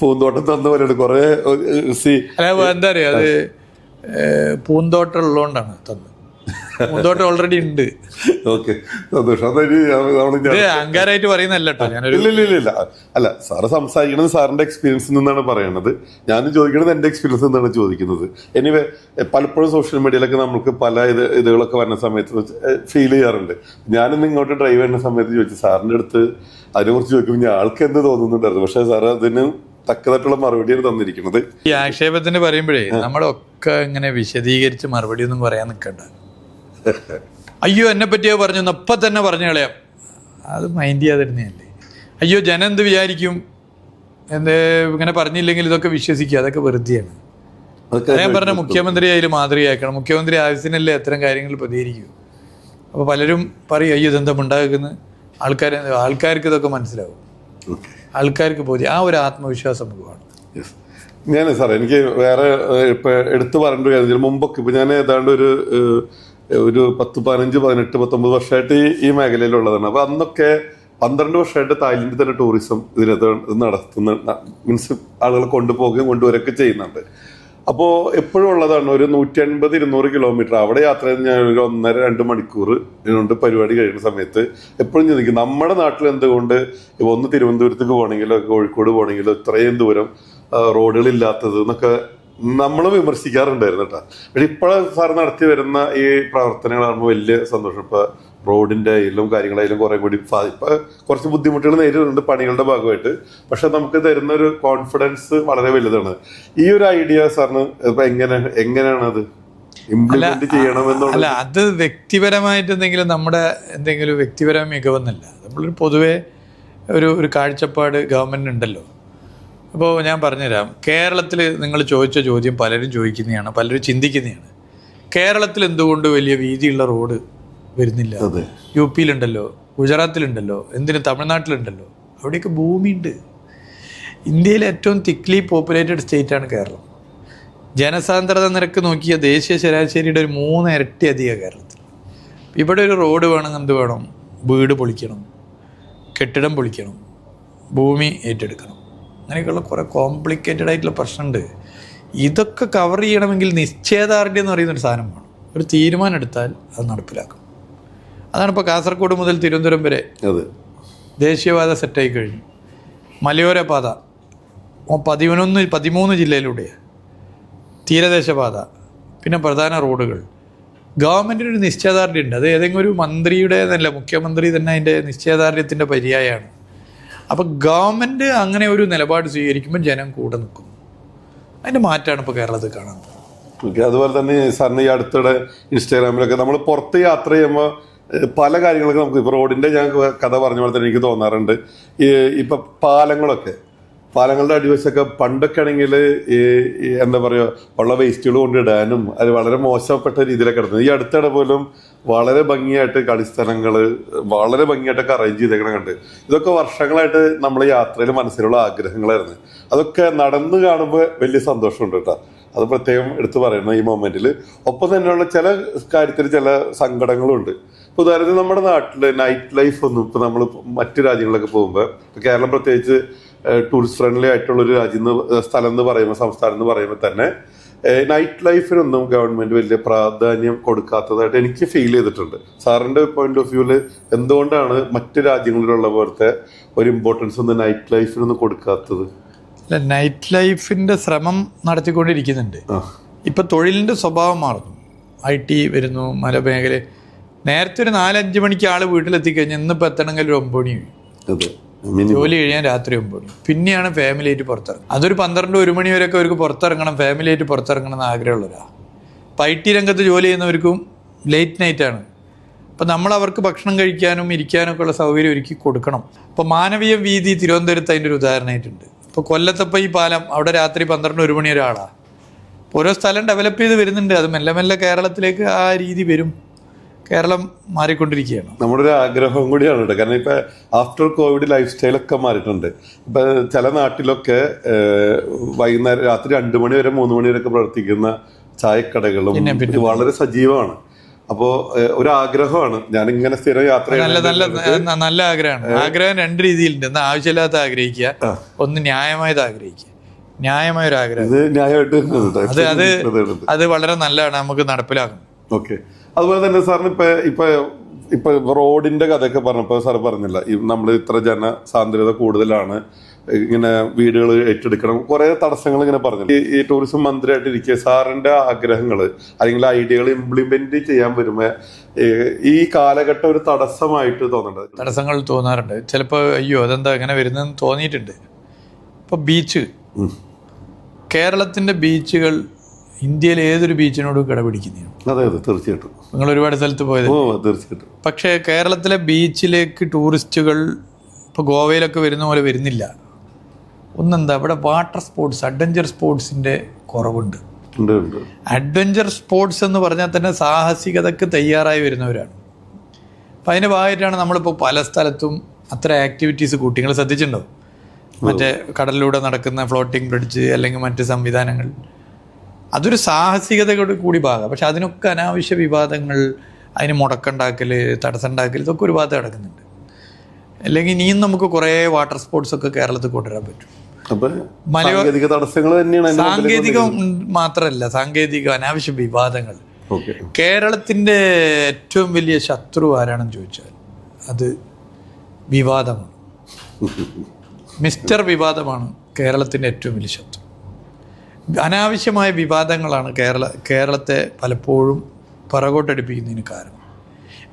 പൂന്തോട്ടം തന്ന പോലെയാണ് കുറേ സി അല്ല എന്താ പറയുക അത് പൂന്തോട്ടം ഉള്ളതുകൊണ്ടാണ് തന്നത്. പൂന്തോട്ടം ഓൾറെഡി ഉണ്ട്. ഓക്കെ. സന്തോഷം. അതൊരു അഹങ്കാരമായിട്ട് പറയുന്നല്ല ഇല്ല ഇല്ല ഇല്ല അല്ല സാറ് സംസാരിക്കുന്നത് സാറിന്റെ എക്സ്പീരിയൻസിൽ നിന്നാണ് പറയുന്നത് ഞാൻ ചോദിക്കുന്നത് എന്റെ എക്സ്പീരിയൻസ് നിന്നാണ് ചോദിക്കുന്നത്. എനിവേ പലപ്പോഴും സോഷ്യൽ മീഡിയയിലൊക്കെ നമുക്ക് പല ഇത് ഇതുകളൊക്കെ വരുന്ന സമയത്ത് ഫീൽ ചെയ്യാറുണ്ട്. ഞാനും ഇങ്ങോട്ട് ഡ്രൈവ് ചെയ്യുന്ന സമയത്ത് ചോദിച്ചു സാറിന്റെ അടുത്ത് അതിനെക്കുറിച്ച് ചോദിക്കുമ്പോൾ ഞാൻ ആൾക്ക് എന്ത് തോന്നുന്നുണ്ടായിരുന്നു? പക്ഷേ സാർ അതിന് തക്കതായിട്ടുള്ള മറുപടിയാണ് തന്നിരിക്കുന്നത്. ഈ ആക്ഷേപത്തിന് പറയുമ്പോഴേ നമ്മളൊക്കെ ഇങ്ങനെ വിശദീകരിച്ച് മറുപടി ഒന്നും പറയാൻ നിൽക്കണ്ട അയ്യോ എന്നെ പറ്റിയോ പറഞ്ഞു ഇപ്പൊ തന്നെ പറഞ്ഞു കളയാം. അത് മൈൻഡ് ചെയ്യാതിരുന്നതല്ലേ അയ്യോ ജനം എന്ത് വിചാരിക്കും? എന്ത് ഇങ്ങനെ പറഞ്ഞില്ലെങ്കിൽ ഇതൊക്കെ വിശ്വസിക്കുക അതൊക്കെ വെറുതെയാണ്. അതൊക്കെ ഞാൻ പറഞ്ഞ മുഖ്യമന്ത്രി അതിൽ മാതൃകയാക്കണം. മുഖ്യമന്ത്രി ആവശ്യത്തിനല്ലേ അത്തരം കാര്യങ്ങൾ പ്രതികരിക്കൂ? അപ്പോൾ പലരും പറയും അയ്യോ ഇതെന്താ ഉണ്ടാക്കുന്നത് ആൾക്കാർ ആൾക്കാർക്ക് ഇതൊക്കെ മനസ്സിലാവും. ആൾക്കാർക്ക് ബോധ്യം. ആ ഒരു ആത്മവിശ്വാസം നമുക്ക് വേണം ഞാൻ സാർ എനിക്ക് വേറെ ഇപ്പം എടുത്തു പറഞ്ഞു ഒരു കാര്യം ഇതിന് മുമ്പൊക്കെ ഇപ്പൊ ഞാൻ ഏതാണ്ട് ഒരു ഒരു പത്ത് പതിനഞ്ച് പതിനെട്ട് പത്തൊമ്പത് വർഷമായിട്ട് ഈ മേഖലയിലുള്ളതാണ്. അപ്പൊ അന്നൊക്കെ പന്ത്രണ്ട് വർഷമായിട്ട് തായ്ലൻഡിൽ തന്നെ ടൂറിസം ഇതിനകത്ത് നടത്തുന്ന മീൻസ് ആളുകളെ കൊണ്ടുപോകുകയും കൊണ്ടുവരൊക്കെ ചെയ്യുന്നുണ്ട്. അപ്പോൾ എപ്പോഴും ഉള്ളതാണ് ഒരു നൂറ്റി അൻപത് ഇരുന്നൂറ് കിലോമീറ്റർ അവിടെ യാത്ര ചെയ്ത് ഞാൻ ഒരു ഒന്നര രണ്ട് മണിക്കൂർ ഇതിനുണ്ട് പരിപാടി കഴിയുന്ന സമയത്ത് എപ്പോഴും ചിന്തിക്കും നമ്മുടെ നാട്ടിൽ എന്തുകൊണ്ട് ഒന്ന് തിരുവനന്തപുരത്തേക്ക് പോകണമെങ്കിലോ കോഴിക്കോട് പോകണമെങ്കിലോ ഇത്രയും ദൂരം റോഡുകളില്ലാത്തത്? എന്നൊക്കെ നമ്മൾ വിമർശിക്കാറുണ്ടായിരുന്നു കേട്ടോ. പക്ഷെ ഇപ്പോഴും സാർ നടത്തി വരുന്ന ഈ പ്രവർത്തനങ്ങളാകുമ്പോൾ വലിയ സന്തോഷം. ഇപ്പൊ റോഡിന്റെ ആയാലും കാര്യങ്ങളായാലും കുറെ കൂടി ഇപ്പൊ കുറച്ച് ബുദ്ധിമുട്ടുകൾ നേരിടുന്നുണ്ട് പണികളുടെ ഭാഗമായിട്ട്. പക്ഷെ നമുക്ക് തരുന്ന ഒരു കോൺഫിഡൻസ് വളരെ വലുതാണ്. ഈ ഒരു ഐഡിയ സാറിന് ഇപ്പൊ എങ്ങനെ എങ്ങനെയാണ് അത് ഇംപ്ലിമെന്റ് ചെയ്യണമെന്നുള്ള അല്ല അത് വ്യക്തിപരമായിട്ട് എന്തെങ്കിലും നമ്മുടെ എന്തെങ്കിലും വ്യക്തിപരമായ മികവെന്നല്ല. നമ്മളൊരു പൊതുവേ ഒരു ഒരു കാഴ്ചപ്പാട് ഗവൺമെന്റ് ഉണ്ടല്ലോ. അപ്പോൾ ഞാൻ പറഞ്ഞുതരാം. കേരളത്തിൽ നിങ്ങൾ ചോദിച്ച ചോദ്യം പലരും ചോദിക്കുന്നതാണ് പലരും ചിന്തിക്കുന്നതാണ്. കേരളത്തിൽ എന്തുകൊണ്ട് വലിയ വീതിയുള്ള റോഡ് വരുന്നില്ല? യു പിയിലുണ്ടല്ലോ ഗുജറാത്തിലുണ്ടല്ലോ എന്തിന് തമിഴ്നാട്ടിലുണ്ടല്ലോ അവിടെയൊക്കെ ഭൂമിയുണ്ട്. ഇന്ത്യയിലെ ഏറ്റവും തിക്ലി പോപ്പുലേറ്റഡ് സ്റ്റേറ്റാണ് കേരളം. ജനസാന്ദ്രത നിരക്ക് നോക്കിയ ദേശീയ ശരാശരിയുടെ ഒരു മൂന്ന് ഇരട്ടി അധികം കേരളത്തിൽ. ഇവിടെ ഒരു റോഡ് വേണം എന്ത് വേണം? വീട് പൊളിക്കണം കെട്ടിടം പൊളിക്കണം ഭൂമി ഏറ്റെടുക്കണം. അങ്ങനെയൊക്കെയുള്ള കുറേ കോംപ്ലിക്കേറ്റഡ് ആയിട്ടുള്ള പ്രശ്നമുണ്ട്. ഇതൊക്കെ കവർ ചെയ്യണമെങ്കിൽ നിശ്ചയദാർഢ്യം എന്ന് പറയുന്ന ഒരു സാധനം വേണം. ഒരു തീരുമാനം എടുത്താൽ അത് നടപ്പിലാക്കും. അതാണ് ഇപ്പോൾ കാസർഗോഡ് മുതൽ തിരുവനന്തപുരം വരെ അത്. ദേശീയപാത സെറ്റായി കഴിഞ്ഞു. മലയോര പാത. പതിനൊന്ന് പതിമൂന്ന് ജില്ലയിലൂടെയാണ് തീരദേശപാത. പിന്നെ പ്രധാന റോഡുകൾ. ഗവൺമെന്റിനൊരു നിശ്ചയദാർഢ്യമുണ്ട്. അത് ഏതെങ്കിലും ഒരു മന്ത്രിയുടെ എന്നല്ല മുഖ്യമന്ത്രി തന്നെ അതിന്റെ നിശ്ചയദാർഢ്യത്തിന്റെ പര്യായമാണ് അപ്പോൾ ഗവൺമെന്റ് അങ്ങനെ ഒരു നിലപാട് സ്വീകരിക്കുമ്പോൾ ജനം കൂടെ നിൽക്കും അതിന്റെ മാറ്റമാണ് ഇപ്പോൾ കേരളത്തിൽ കാണുന്നത് ഓക്കെ അതുപോലെ തന്നെ സാറിന് ഈ അടുത്തിടെ ഇൻസ്റ്റാഗ്രാമിലൊക്കെ നമ്മൾ പുറത്ത് യാത്ര ചെയ്യുമ്പോൾ പല കാര്യങ്ങളൊക്കെ നമുക്ക് ഇപ്പോൾ റോഡിന്റെ ഞാൻ കഥ പറഞ്ഞ പോലെ തന്നെ എനിക്ക് തോന്നാറുണ്ട്. ഈ ഇപ്പം പാലങ്ങളൊക്കെ പാലങ്ങളുടെ അടിവശമൊക്കെ പണ്ടൊക്കെ ആണെങ്കിൽ എന്താ പറയുക ഉള്ള വേസ്റ്റുകൾ കൊണ്ടിടാനും അത് വളരെ മോശപ്പെട്ട രീതിയിലൊക്കെ കിടക്കുന്നത് ഈ അടുത്തിടെ പോലും വളരെ ഭംഗിയായിട്ട് കളിസ്ഥലങ്ങൾ വളരെ ഭംഗിയായിട്ടൊക്കെ അറേഞ്ച് ചെയ്തേക്കണം കണ്ട്. ഇതൊക്കെ വർഷങ്ങളായിട്ട് നമ്മൾ യാത്രയിൽ മനസ്സിലുള്ള ആഗ്രഹങ്ങളായിരുന്നു. അതൊക്കെ നടന്നു കാണുമ്പോൾ വലിയ സന്തോഷമുണ്ട് കേട്ടോ. അത് പ്രത്യേകം എടുത്തു പറയുന്നത് ഈ മൊമെന്റിൽ ഒപ്പം തന്നെയുള്ള ചില കാര്യത്തിൽ ചില സങ്കടങ്ങളുണ്ട്. ഇപ്പൊ ഉദാഹരണത്തിന് നമ്മുടെ നാട്ടിൽ നൈറ്റ് ലൈഫ് ഒന്നും ഇപ്പൊ നമ്മൾ മറ്റു രാജ്യങ്ങളിലൊക്കെ പോകുമ്പോൾ കേരളം പ്രത്യേകിച്ച് ടൂറിസ്റ്റ് ഫ്രണ്ട്ലി ആയിട്ടുള്ള ഒരു രാജ്യം സ്ഥലം എന്ന് പറയുമ്പോൾ സംസ്ഥാനം എന്ന് പറയുമ്പോൾ തന്നെ നൈറ്റ് ലൈഫിനൊന്നും ഗവൺമെന്റ് വലിയ പ്രാധാന്യം കൊടുക്കാത്തതായിട്ട് എനിക്ക് ഫീൽ ചെയ്തിട്ടുണ്ട്. സാറിന്റെ പോയിന്റ് ഓഫ് വ്യൂവിൽ എന്തുകൊണ്ടാണ് മറ്റു രാജ്യങ്ങളിലുള്ള പോലത്തെ ഒരു ഇമ്പോർട്ടൻസ് ഒന്നും നൈറ്റ് ലൈഫിനൊന്നും കൊടുക്കാത്തത്? അല്ല നൈറ്റ് ലൈഫിന്റെ ശ്രമം നടത്തിക്കൊണ്ടിരിക്കുന്നുണ്ട്. ഇപ്പൊ തൊഴിലിന്റെ സ്വഭാവം മാറുന്നു. ഐ ടി വരുന്നു മലമേഖല. നേരത്തെ ഒരു നാലഞ്ച് മണിക്ക് ആൾ വീട്ടിലെത്തിക്കഴിഞ്ഞാൽ ഇന്നിപ്പോൾ എത്തണമെങ്കിൽ ഒരു ഒമ്പത് മണി കഴിയും. അതെ. മിനിമം ജോലി കഴിയാൻ രാത്രി ഒമ്പത് മണി. പിന്നെയാണ് ഫാമിലി ആയിട്ട് പുറത്തിറങ്ങുക. അതൊരു പന്ത്രണ്ട് ഒരു മണി വരെയൊക്കെ അവർക്ക് പുറത്തിറങ്ങണം. ഫാമിലി ആയിട്ട് പുറത്തിറങ്ങണം എന്ന് ആഗ്രഹമുള്ളവരാണ് അപ്പം ഐ ടി രംഗത്ത് ജോലി ചെയ്യുന്നവർക്കും ലേറ്റ് നൈറ്റാണ് അപ്പം നമ്മൾ അവർക്ക് ഭക്ഷണം കഴിക്കാനും ഇരിക്കാനൊക്കെ ഉള്ള സൗകര്യം ഒരുക്കി കൊടുക്കണം. അപ്പോൾ മാനവീയ വീതി തിരുവനന്തപുരത്ത് അതിന്റെ ഒരു ഉദാഹരണമായിട്ടുണ്ട്. ഇപ്പോൾ കൊല്ലത്തപ്പം ഈ പാലം അവിടെ രാത്രി പന്ത്രണ്ട് ഒരു മണി ഒരാളാണ് ഓരോ സ്ഥലം ഡെവലപ്പ് ചെയ്ത് വരുന്നുണ്ട്. അത് മെല്ലെ മെല്ലെ കേരളത്തിലേക്ക് ആ രീതി വരും. കേരളം മാറിക്കൊണ്ടിരിക്കുകയാണ്. നമ്മുടെ ഒരു ആഗ്രഹം കൂടിയാണ് കേട്ടോ. കാരണം ഇപ്പൊ ആഫ്റ്റർ കോവിഡ് ലൈഫ് സ്റ്റൈൽ ഒക്കെ മാറിയിട്ടുണ്ട്. ഇപ്പൊ ചില നാട്ടിലൊക്കെ വൈകുന്നേരം രാത്രി രണ്ടു മണി വരെ മൂന്ന് മണി വരെ ഒക്കെ പ്രവർത്തിക്കുന്ന ചായക്കടകളും. വളരെ സജീവമാണ്. അപ്പോ ഒരു ആഗ്രഹമാണ്. ഞാൻ ഇങ്ങനെ സ്ഥിരം യാത്ര നല്ല നല്ല നല്ല ആഗ്രഹമാണ്. ആഗ്രഹം രണ്ട് രീതിയിലുണ്ട്. ഒന്ന് ആവശ്യമില്ലാത്ത ആഗ്രഹിക്കുക. ഒന്ന് ന്യായമായത് ആഗ്രഹിക്കുക. ന്യായമായ ഒരു ആഗ്രഹം അത് വളരെ നല്ലതാണ്. നമുക്ക് നടപ്പിലാക്കണം. ഓക്കെ. അതുപോലെ തന്നെ സാറിന് ഇപ്പൊ ഇപ്പൊ ഇപ്പൊ റോഡിന്റെ കഥയൊക്കെ പറഞ്ഞപ്പോ സാർ പറഞ്ഞില്ല. നമ്മൾ ഇത്ര ജന സാന്ദ്രത കൂടുതലാണ്. ഇങ്ങനെ വീടുകൾ ഏറ്റെടുക്കണം. കുറെ തടസ്സങ്ങൾ ഇങ്ങനെ പറഞ്ഞു ഈ- ടൂറിസം മന്ത്രിയായിട്ട് ഇരിക്കുക സാറിന്റെ ആഗ്രഹങ്ങൾ അല്ലെങ്കിൽ ഐഡിയകൾ ഇംപ്ലിമെന്റ് ചെയ്യാൻ വരുമ്പോ ഈ കാലഘട്ടം ഒരു തടസ്സമായിട്ട് തോന്നുന്നുണ്ട് തടസ്സങ്ങൾ തോന്നാറുണ്ട്. ചിലപ്പോൾ അയ്യോ അതെന്താ ഇങ്ങനെ വരുന്നതെന്ന് തോന്നിയിട്ടുണ്ട്. ഇപ്പോൾ ബീച്ച്. കേരളത്തിന്റെ ബീച്ചുകൾ ഇന്ത്യയിലെ ഏതൊരു ബീച്ചിനോടും കിടപിടിക്കുന്നതാണ് അതെ അതെ തീർച്ചയായിട്ടും. നിങ്ങൾ ഒരുപാട് സ്ഥലത്ത് പോയത്. ഓ തീർച്ചയായിട്ടും. പക്ഷേ കേരളത്തിലെ ബീച്ചിലേക്ക് ടൂറിസ്റ്റുകൾ ഇപ്പോൾ ഗോവയിലൊക്കെ വരുന്ന പോലെ വരുന്നില്ല. ഒന്നെന്താ ഇവിടെ വാട്ടർ സ്പോർട്സ് അഡ്വഞ്ചർ സ്പോർട്സിന്റെ കുറവുണ്ട്. അഡ്വഞ്ചർ സ്പോർട്സ് എന്ന് പറഞ്ഞാൽ തന്നെ സാഹസികതയ്ക്ക് തയ്യാറായി വരുന്നവരാണ്. അപ്പം അതിന്റെ ഭാഗമായിട്ടാണ് നമ്മളിപ്പോൾ പല സ്ഥലത്തും അത്ര ആക്ടിവിറ്റീസ് കൂട്ടി. നിങ്ങൾ ശ്രദ്ധിച്ചിട്ടുണ്ടോ? മറ്റേ കടലിലൂടെ നടക്കുന്ന ഫ്ലോട്ടിംഗ് ബ്രിഡ്ജ് അല്ലെങ്കിൽ മറ്റ് സംവിധാനങ്ങൾ. അതൊരു സാഹസികതയുടെ കൂടി ഭാഗം. പക്ഷെ അതിനൊക്കെ അനാവശ്യ വിവാദങ്ങൾ അതിന് മുടക്കുണ്ടാക്കൽ തടസ്സം ഉണ്ടാക്കൽ ഇതൊക്കെ ഒരു ഭാഗത്ത് കിടക്കുന്നുണ്ട്. അല്ലെങ്കിൽ ഇനിയും നമുക്ക് കുറേ വാട്ടർ സ്പോർട്സ് ഒക്കെ കേരളത്തിൽ കൊണ്ടുവരാൻ പറ്റും. സാങ്കേതിക തടസ്സങ്ങൾ തന്നെയാണ് സാങ്കേതികം മാത്രമല്ല സാങ്കേതിക അനാവശ്യ വിവാദങ്ങൾ. കേരളത്തിന്റെ കേരളത്തിന്റെ ഏറ്റവും വലിയ ശത്രു ആരാണെന്ന് ചോദിച്ചാൽ അത് വിവാദമാണ്. മിസ്റ്റർ വിവാദമാണ് കേരളത്തിന്റെ ഏറ്റവും വലിയ ശത്രു. അനാവശ്യമായ വിവാദങ്ങളാണ് കേരള കേരളത്തെ പലപ്പോഴും പിറകോട്ടടിപ്പിക്കുന്നതിന് കാരണം.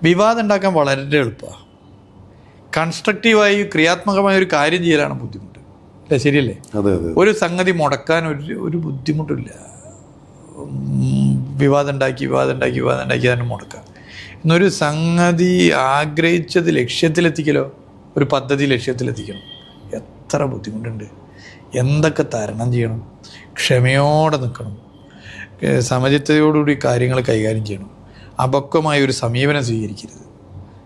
വിവാദം ഉണ്ടാക്കാൻ വളരെ എളുപ്പമാണ്. കൺസ്ട്രക്റ്റീവായി ക്രിയാത്മകമായ ഒരു കാര്യം ചെയ്യലാണ് ബുദ്ധിമുട്ട്. അല്ലേ? ശരിയല്ലേ? ഒരു സംഗതി മുടക്കാൻ ഒരു ഒരു ബുദ്ധിമുട്ടില്ല. വിവാദം ഉണ്ടാക്കി വിവാദം ഉണ്ടാക്കി വിവാദം ഉണ്ടാക്കി അതിനെ മുടക്കാം. എന്നൊരു സംഗതി ആഗ്രഹിച്ചത് ലക്ഷ്യത്തിലെത്തിക്കലോ? ഒരു പദ്ധതി ലക്ഷ്യത്തിലെത്തിക്കണം? എത്ര ബുദ്ധിമുട്ടുണ്ട്. എന്തൊക്കെ തരണം ചെയ്യണം? ക്ഷമയോടെ നിൽക്കണം. സമചിത്തയോടുകൂടി സമചിത്തതയോടുകൂടി കാര്യങ്ങൾ കൈകാര്യം ചെയ്യണം. അപക്വമായ ഒരു സമീപനം സ്വീകരിക്കരുത്.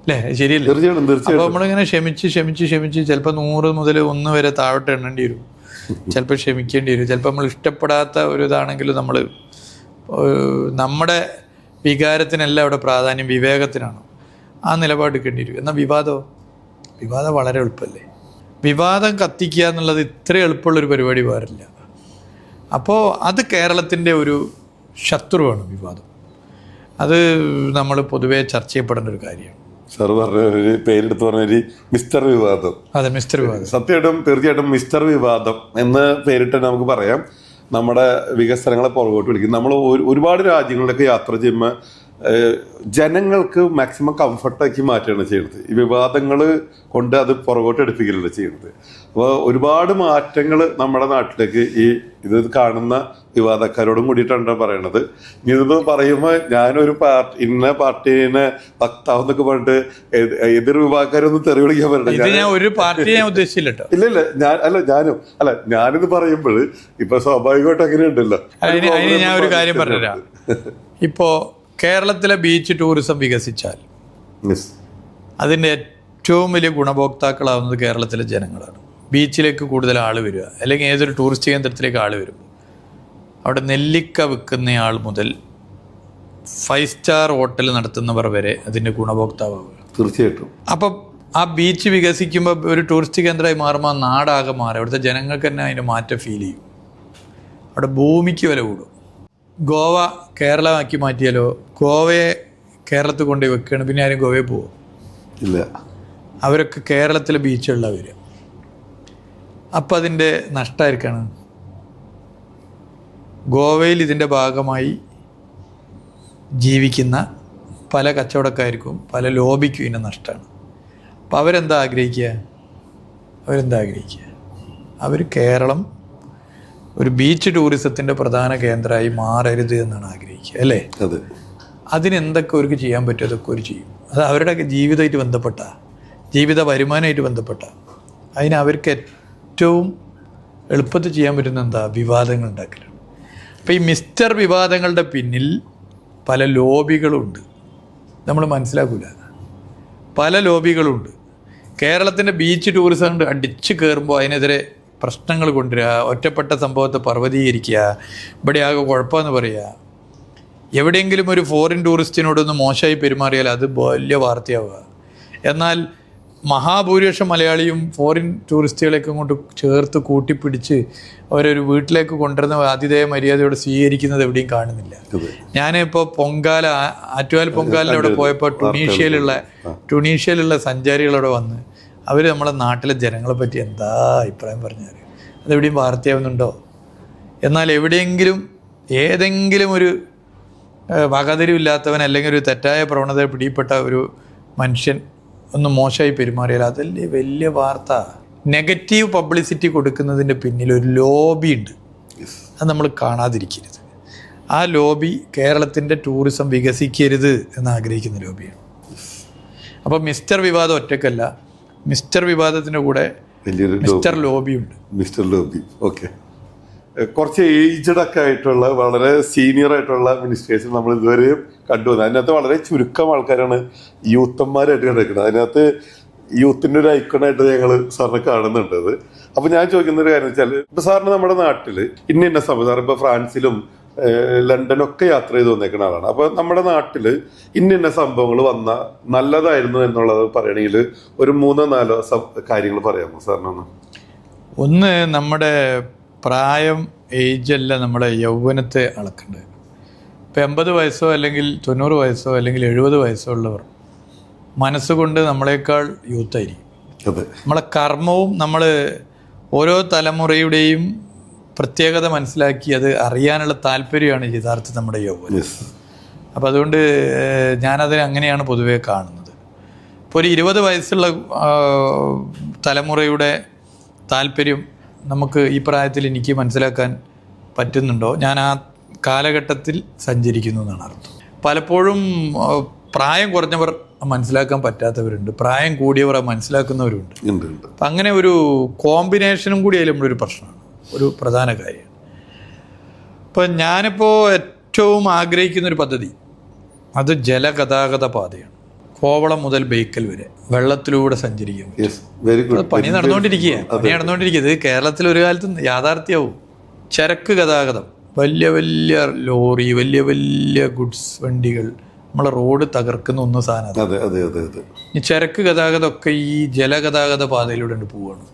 അല്ലേ? ശരിയല്ലേ? തീർച്ചയായിട്ടും തീർച്ചയായിട്ടും. അപ്പോൾ നമ്മളിങ്ങനെ ക്ഷമിച്ച് ക്ഷമിച്ച് ക്ഷമിച്ച് ചിലപ്പോൾ നൂറ് മുതൽ ഒന്ന് വരെ താഴോട്ട് എണ്ണേണ്ടി വരും. ചിലപ്പോൾ ക്ഷമിക്കേണ്ടി വരും. ചിലപ്പോൾ നമ്മൾ ഇഷ്ടപ്പെടാത്ത ഒരു ഇതാണെങ്കിലും നമ്മൾ നമ്മുടെ വികാരത്തിനല്ല അവിടെ പ്രാധാന്യം വിവേകത്തിനാണ്. ആ നിലപാട് എടുക്കേണ്ടി വരും. എന്നാൽ വിവാദമോ വിവാദം വളരെ എളുപ്പമല്ലേ? വിവാദം കത്തിക്കുക എന്നുള്ളത് ഇത്ര എളുപ്പമുള്ളൊരു പരിപാടി വേറില്ല. അപ്പോൾ അത് കേരളത്തിന്റെ ഒരു ശത്രുവാണ് വിവാദം. അത് നമ്മൾ പൊതുവേ ചർച്ച ചെയ്യപ്പെടേണ്ട ഒരു കാര്യമാണ്. സാർ പറഞ്ഞ ഒരു പേരെടുത്ത് പറഞ്ഞ ഒരു മിസ്റ്റർ വിവാദം. അതെ മിസ്റ്റർ വിവാദം. സത്യമായിട്ടും തീർച്ചയായിട്ടും മിസ്റ്റർ വിവാദം എന്ന് പേരിട്ട് നമുക്ക് പറയാം. നമ്മുടെ വികസനങ്ങളെ പുറകോട്ട് വിളിക്കും നമ്മൾ ഒരുപാട് രാജ്യങ്ങളിലൊക്കെ യാത്ര ചെയ്യുമ്പോൾ ജനങ്ങൾക്ക് മാക്സിമം കംഫർട്ടാക്കി മാറ്റുകയാണ് ചെയ്യുന്നത്. ഈ വിവാദങ്ങൾ കൊണ്ട് അത് പുറകോട്ട് എടുപ്പിക്കലല്ല ചെയ്യുന്നത്. അപ്പോൾ ഒരുപാട് മാറ്റങ്ങൾ നമ്മുടെ നാട്ടിലേക്ക് ഈ ഇത് കാണുന്ന വിവാദക്കാരോടും കൂടിയിട്ടാണ് പറയണത്. ഇനി ഇത് പറയുമ്പോൾ ഞാനൊരു പാർട്ടി ഇന്ന പാർട്ടീനെ വക്താവ് എന്നൊക്കെ പറഞ്ഞിട്ട് എതിർ വിഭാഗക്കാരൊന്നും തെറി വിളിക്കാൻ പറ്റില്ല. ഒരു ഉദ്ദേശിച്ചില്ല ഇല്ല ഇല്ല. ഞാൻ അല്ല ഞാനും അല്ല ഞാനിത് പറയുമ്പോൾ ഇപ്പൊ സ്വാഭാവികമായിട്ട് അങ്ങനെ ഉണ്ടല്ലോ ഇപ്പോ ഞാൻ ഒരു കാര്യം പറഞ്ഞുതരാം. ഇപ്പോൾ കേരളത്തിലെ ബീച്ച് ടൂറിസം വികസിച്ചാൽ. അതിന്റെ ഏറ്റവും വലിയ ഗുണഭോക്താക്കളാവുന്നത് കേരളത്തിലെ ജനങ്ങളാണ്. ബീച്ചിലേക്ക് കൂടുതൽ ആൾ വരിക അല്ലെങ്കിൽ ഏതൊരു ടൂറിസ്റ്റ് കേന്ദ്രത്തിലേക്ക് ആൾ വരും അവിടെ നെല്ലിക്ക വിൽക്കുന്നയാൾ മുതൽ ഫൈവ് സ്റ്റാർ ഹോട്ടൽ നടത്തുന്നവർ വരെ അതിന്റെ ഗുണഭോക്താവുക തീർച്ചയായിട്ടും. അപ്പം ആ ബീച്ച് വികസിക്കുമ്പോൾ ഒരു ടൂറിസ്റ്റ് കേന്ദ്രമായി മാറുമ്പോൾ നാടാകെ മാറും അവിടുത്തെ ജനങ്ങൾക്ക് തന്നെ അതിന്റെ മാറ്റം ഫീൽ ചെയ്യും. അവിടെ ഭൂമിക്ക് വില കൂടും. ഗോവ കേരളമാക്കി മാറ്റിയാലോ? ഗോവയെ കേരളത്തിൽ കൊണ്ടുപോയി വെക്കുകയാണ് പിന്നെ ആരും ഗോവയിൽ പോകും ഇല്ല. അവരൊക്കെ കേരളത്തിലെ ബീച്ചുള്ളവർ അപ്പം അതിന്റെ നഷ്ടമായിരിക്കാണ് ഗോവയിൽ ഇതിന്റെ ഭാഗമായി ജീവിക്കുന്ന പല കച്ചവടക്കാർക്കും പല ലോബിക്കും ഇതിന്റെ നഷ്ടമാണ് അപ്പം അവരെന്താ ആഗ്രഹിക്കുക? അവരെന്താ ആഗ്രഹിക്കുക? അവർ കേരളം ഒരു ബീച്ച് ടൂറിസത്തിന്റെ പ്രധാന കേന്ദ്രമായി മാറരുത് എന്നാണ് ആഗ്രഹിക്കുക അല്ലേ? അതെ. അതിനെന്തൊക്കെ അവർക്ക് ചെയ്യാൻ പറ്റും അതൊക്കെ ഒരു ചെയ്യും. അത് അവരുടെ ജീവിതമായിട്ട് ബന്ധപ്പെട്ട ജീവിത വരുമാനമായിട്ട് ബന്ധപ്പെട്ട അതിന് അവർക്ക് ഏറ്റവും എളുപ്പത്തിൽ ചെയ്യാൻ പറ്റുന്ന എന്താ? വിവാദങ്ങൾ ഉണ്ടാക്കലാണ്. അപ്പോൾ ഈ മിസ്റ്റർ വിവാദങ്ങളുടെ പിന്നിൽ പല ലോബികളുണ്ട്. നമ്മൾ മനസ്സിലാക്കില്ല പല ലോബികളുണ്ട്. കേരളത്തിന്റെ ബീച്ച് ടൂറിസം അടിച്ച് കയറുമ്പോൾ അതിനെതിരെ പ്രശ്നങ്ങൾ കൊണ്ടുവരിക ഒറ്റപ്പെട്ട സംഭവത്തെ പർവതീകരിക്കുക ഇവിടെ ആകെ കുഴപ്പമെന്ന് പറയുക. എവിടെയെങ്കിലും ഒരു ഫോറിൻ ടൂറിസ്റ്റിനോടൊന്ന് മോശമായി പെരുമാറിയാൽ അത് വലിയ വാർത്തയാവുക. എന്നാൽ മഹാഭൂരിപക്ഷം മലയാളിയും ഫോറിൻ ടൂറിസ്റ്റുകളെയൊക്കെ കൊണ്ട് ചേർത്ത് കൂട്ടിപ്പിടിച്ച് അവരൊരു വീട്ടിലേക്ക് കൊണ്ടുവരുന്ന ആതിഥേയ മര്യാദയോടെ സ്വീകരിക്കുന്നത് എവിടെയും കാണുന്നില്ല. ഞാനിപ്പോൾ പൊങ്കാല ആറ്റുകാൽ പൊങ്കാലിന്റെ അവിടെ പോയപ്പോൾ ടുണീഷ്യയിലുള്ള ടുണീഷ്യയിലുള്ള സഞ്ചാരികളവിടെ വന്ന് അവർ നമ്മുടെ നാട്ടിലെ ജനങ്ങളെ പറ്റി എന്താ അഭിപ്രായം പറഞ്ഞാൽ അതെവിടെയും വാർത്തയാവുന്നുണ്ടോ? എന്നാൽ എവിടെയെങ്കിലും ഏതെങ്കിലും ഒരു വകതിരിവില്ലാത്തവൻ അല്ലെങ്കിൽ ഒരു തെറ്റായ പ്രവണത പിടിപ്പെട്ട ഒരു മനുഷ്യൻ ഒന്ന് മോശമായി പെരുമാറിയാൽ അതല്ലേ വലിയ വാർത്ത? നെഗറ്റീവ് പബ്ലിസിറ്റി കൊടുക്കുന്നതിന്റെ പിന്നിൽ ഒരു ലോബി ഉണ്ട്. അത് നമ്മൾ കാണാതിരിക്കരുത്. ആ ലോബി കേരളത്തിന്റെ ടൂറിസം വികസിക്കരുത് എന്ന് ആഗ്രഹിക്കുന്ന ലോബിയാണ്. അപ്പോൾ മിസ്റ്റർ വിവാദം ഒറ്റക്കല്ല മിസ്റ്റർ വിവാദത്തിന്റെ കൂടെ വലിയൊരു മിസ്റ്റർ ലോബിയുണ്ട്. Mister lobby. ഓക്കെ. കുറച്ച് ഏജ്ഡ് ഒക്കെ ആയിട്ടുള്ള വളരെ സീനിയർ ആയിട്ടുള്ള മിനിസ്റ്റേഴ്സ് നമ്മൾ ഇതുവരെയും കണ്ടുവന്നത് അതിനകത്ത് വളരെ ചുരുക്കം ആൾക്കാരാണ് യൂത്തന്മാരായിട്ട് കണ്ടിരിക്കുന്നത്. അതിനകത്ത് യൂത്തിന്റെ ഒരു ഐക്കണായിട്ട് ഞങ്ങൾ സാറിനെ കാണുന്നുണ്ട് അത്. അപ്പൊ ഞാൻ ചോദിക്കുന്ന ഒരു കാര്യം വെച്ചാൽ ഇപ്പൊ സാറിന് നമ്മുടെ നാട്ടിൽ ഇന്ന ഇന്ന സാർ ഇപ്പൊ ഫ്രാൻസിലും ലണ്ടനൊക്കെ യാത്ര ചെയ്ത് വന്നേക്കുന്ന ആളാണ്. അപ്പൊ നമ്മുടെ നാട്ടിൽ ഇന്ന ഇന്ന സംഭവങ്ങൾ വന്ന നല്ലതായിരുന്നു എന്നുള്ളത് പറയണമെങ്കിൽ ഒരു മൂന്നോ നാലോ കാര്യങ്ങൾ പറയാമോ സാറിനൊന്ന്? ഒന്ന് നമ്മുടെ പ്രായം ഏജ് അല്ല നമ്മുടെ യൗവനത്തെ അളക്കേണ്ടത് ഇപ്പം എൺപത് വയസ്സോ അല്ലെങ്കിൽ തൊണ്ണൂറ് വയസ്സോ അല്ലെങ്കിൽ എഴുപത് വയസ്സോ ഉള്ളവർ മനസ്സുകൊണ്ട് നമ്മളെക്കാൾ യൂത്തായിരിക്കും നമ്മളെ കർമ്മവും നമ്മൾ ഓരോ തലമുറയുടെയും പ്രത്യേകത മനസ്സിലാക്കി അത് അറിയാനുള്ള താല്പര്യമാണ് യഥാർത്ഥ നമ്മുടെ യൗവനം. അപ്പോൾ അതുകൊണ്ട് ഞാനതിനെ അങ്ങനെയാണ് പൊതുവേ കാണുന്നത്. ഇപ്പോൾ ഒരു ഇരുപത് വയസ്സുള്ള തലമുറയുടെ താല്പര്യം നമുക്ക് ഈ പ്രായത്തിൽ എനിക്ക് മനസ്സിലാക്കാൻ പറ്റുന്നുണ്ടോ? ഞാൻ ആ കാലഘട്ടത്തിൽ സഞ്ചരിക്കുന്നു എന്നാണ് അർത്ഥം. പലപ്പോഴും പ്രായം കുറഞ്ഞവർ മനസ്സിലാക്കാൻ പറ്റാത്തവരുണ്ട്. പ്രായം കൂടിയവർ മനസ്സിലാക്കുന്നവരുണ്ട്. അങ്ങനെ ഒരു കോമ്പിനേഷനും കൂടി അതിൽ നമ്മളൊരു പ്രശ്നമാണ്. ഒരു പ്രധാന കാര്യമാണ് ഇപ്പോൾ ഞാനിപ്പോൾ ഏറ്റവും ആഗ്രഹിക്കുന്ന ഒരു പദ്ധതി അത് ജലഗതാഗത പാതയാണ്. കോവളം മുതൽ ബേക്കൽ വരെ വെള്ളത്തിലൂടെ സഞ്ചരിക്കും. പണി നടന്നുകൊണ്ടിരിക്കുക പണി നടന്നുകൊണ്ടിരിക്കുക ഇത് കേരളത്തിൽ ഒരു കാലത്ത് യാഥാർത്ഥ്യമാവും ചരക്ക് ഗതാഗതം വലിയ വലിയ ലോറി വലിയ വലിയ ഗുഡ്സ് വണ്ടികൾ നമ്മളെ റോഡ് തകർക്കുന്ന ഒന്ന് സാധനം ഈ ചരക്ക് ഗതാഗതമൊക്കെ ഈ ജലഗതാഗത പാതയിലൂടെ പോവുകയാണ് പോവാണ്.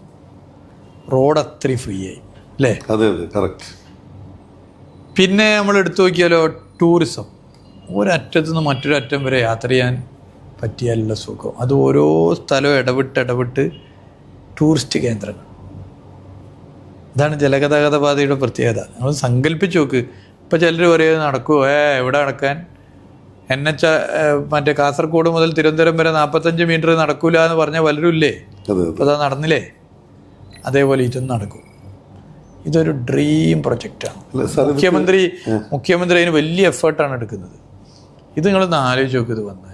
റോഡ് അത്രയും ഫ്രീ ആയി. അല്ലേ അതെ അതെ കറക്റ്റ് പിന്നെ നമ്മൾ എടുത്തു നോക്കിയാലോ ടൂറിസം ഒരറ്റത്തു നിന്ന് മറ്റൊരറ്റം വരെ യാത്ര ചെയ്യാൻ പറ്റിയാലുള്ള സുഖം. അത് ഓരോ സ്ഥലവും ഇടവിട്ട് ഇടവിട്ട് ടൂറിസ്റ്റ് കേന്ദ്രങ്ങൾ. ഇതാണ് ജലഗതാഗത പാതയുടെ പ്രത്യേകത. നമ്മൾ സങ്കല്പിച്ച് നോക്ക്. ഇപ്പം ചിലർ പറയുന്നത് നടക്കുമോ ഏ എവിടെ നടക്കാൻ? എൻ എച്ച് മറ്റേ കാസർഗോഡ് മുതൽ തിരുവനന്തപുരം വരെ നാൽപ്പത്തഞ്ച് മീറ്റർ നടക്കൂല എന്ന് പറഞ്ഞ പലരും ഇല്ലേ? അപ്പോൾ അതാ. നടന്നില്ലേ? അതേപോലെ ഇതൊന്നും നടക്കും. ഇതൊരു ഡ്രീം പ്രൊജക്റ്റാണ് മുഖ്യമന്ത്രി മുഖ്യമന്ത്രി അതിന് വലിയ എഫേർട്ടാണ് എടുക്കുന്നത്. ഇത് നിങ്ങളൊന്ന് ആലോചിച്ച് നോക്ക് ഇത് വന്നാൽ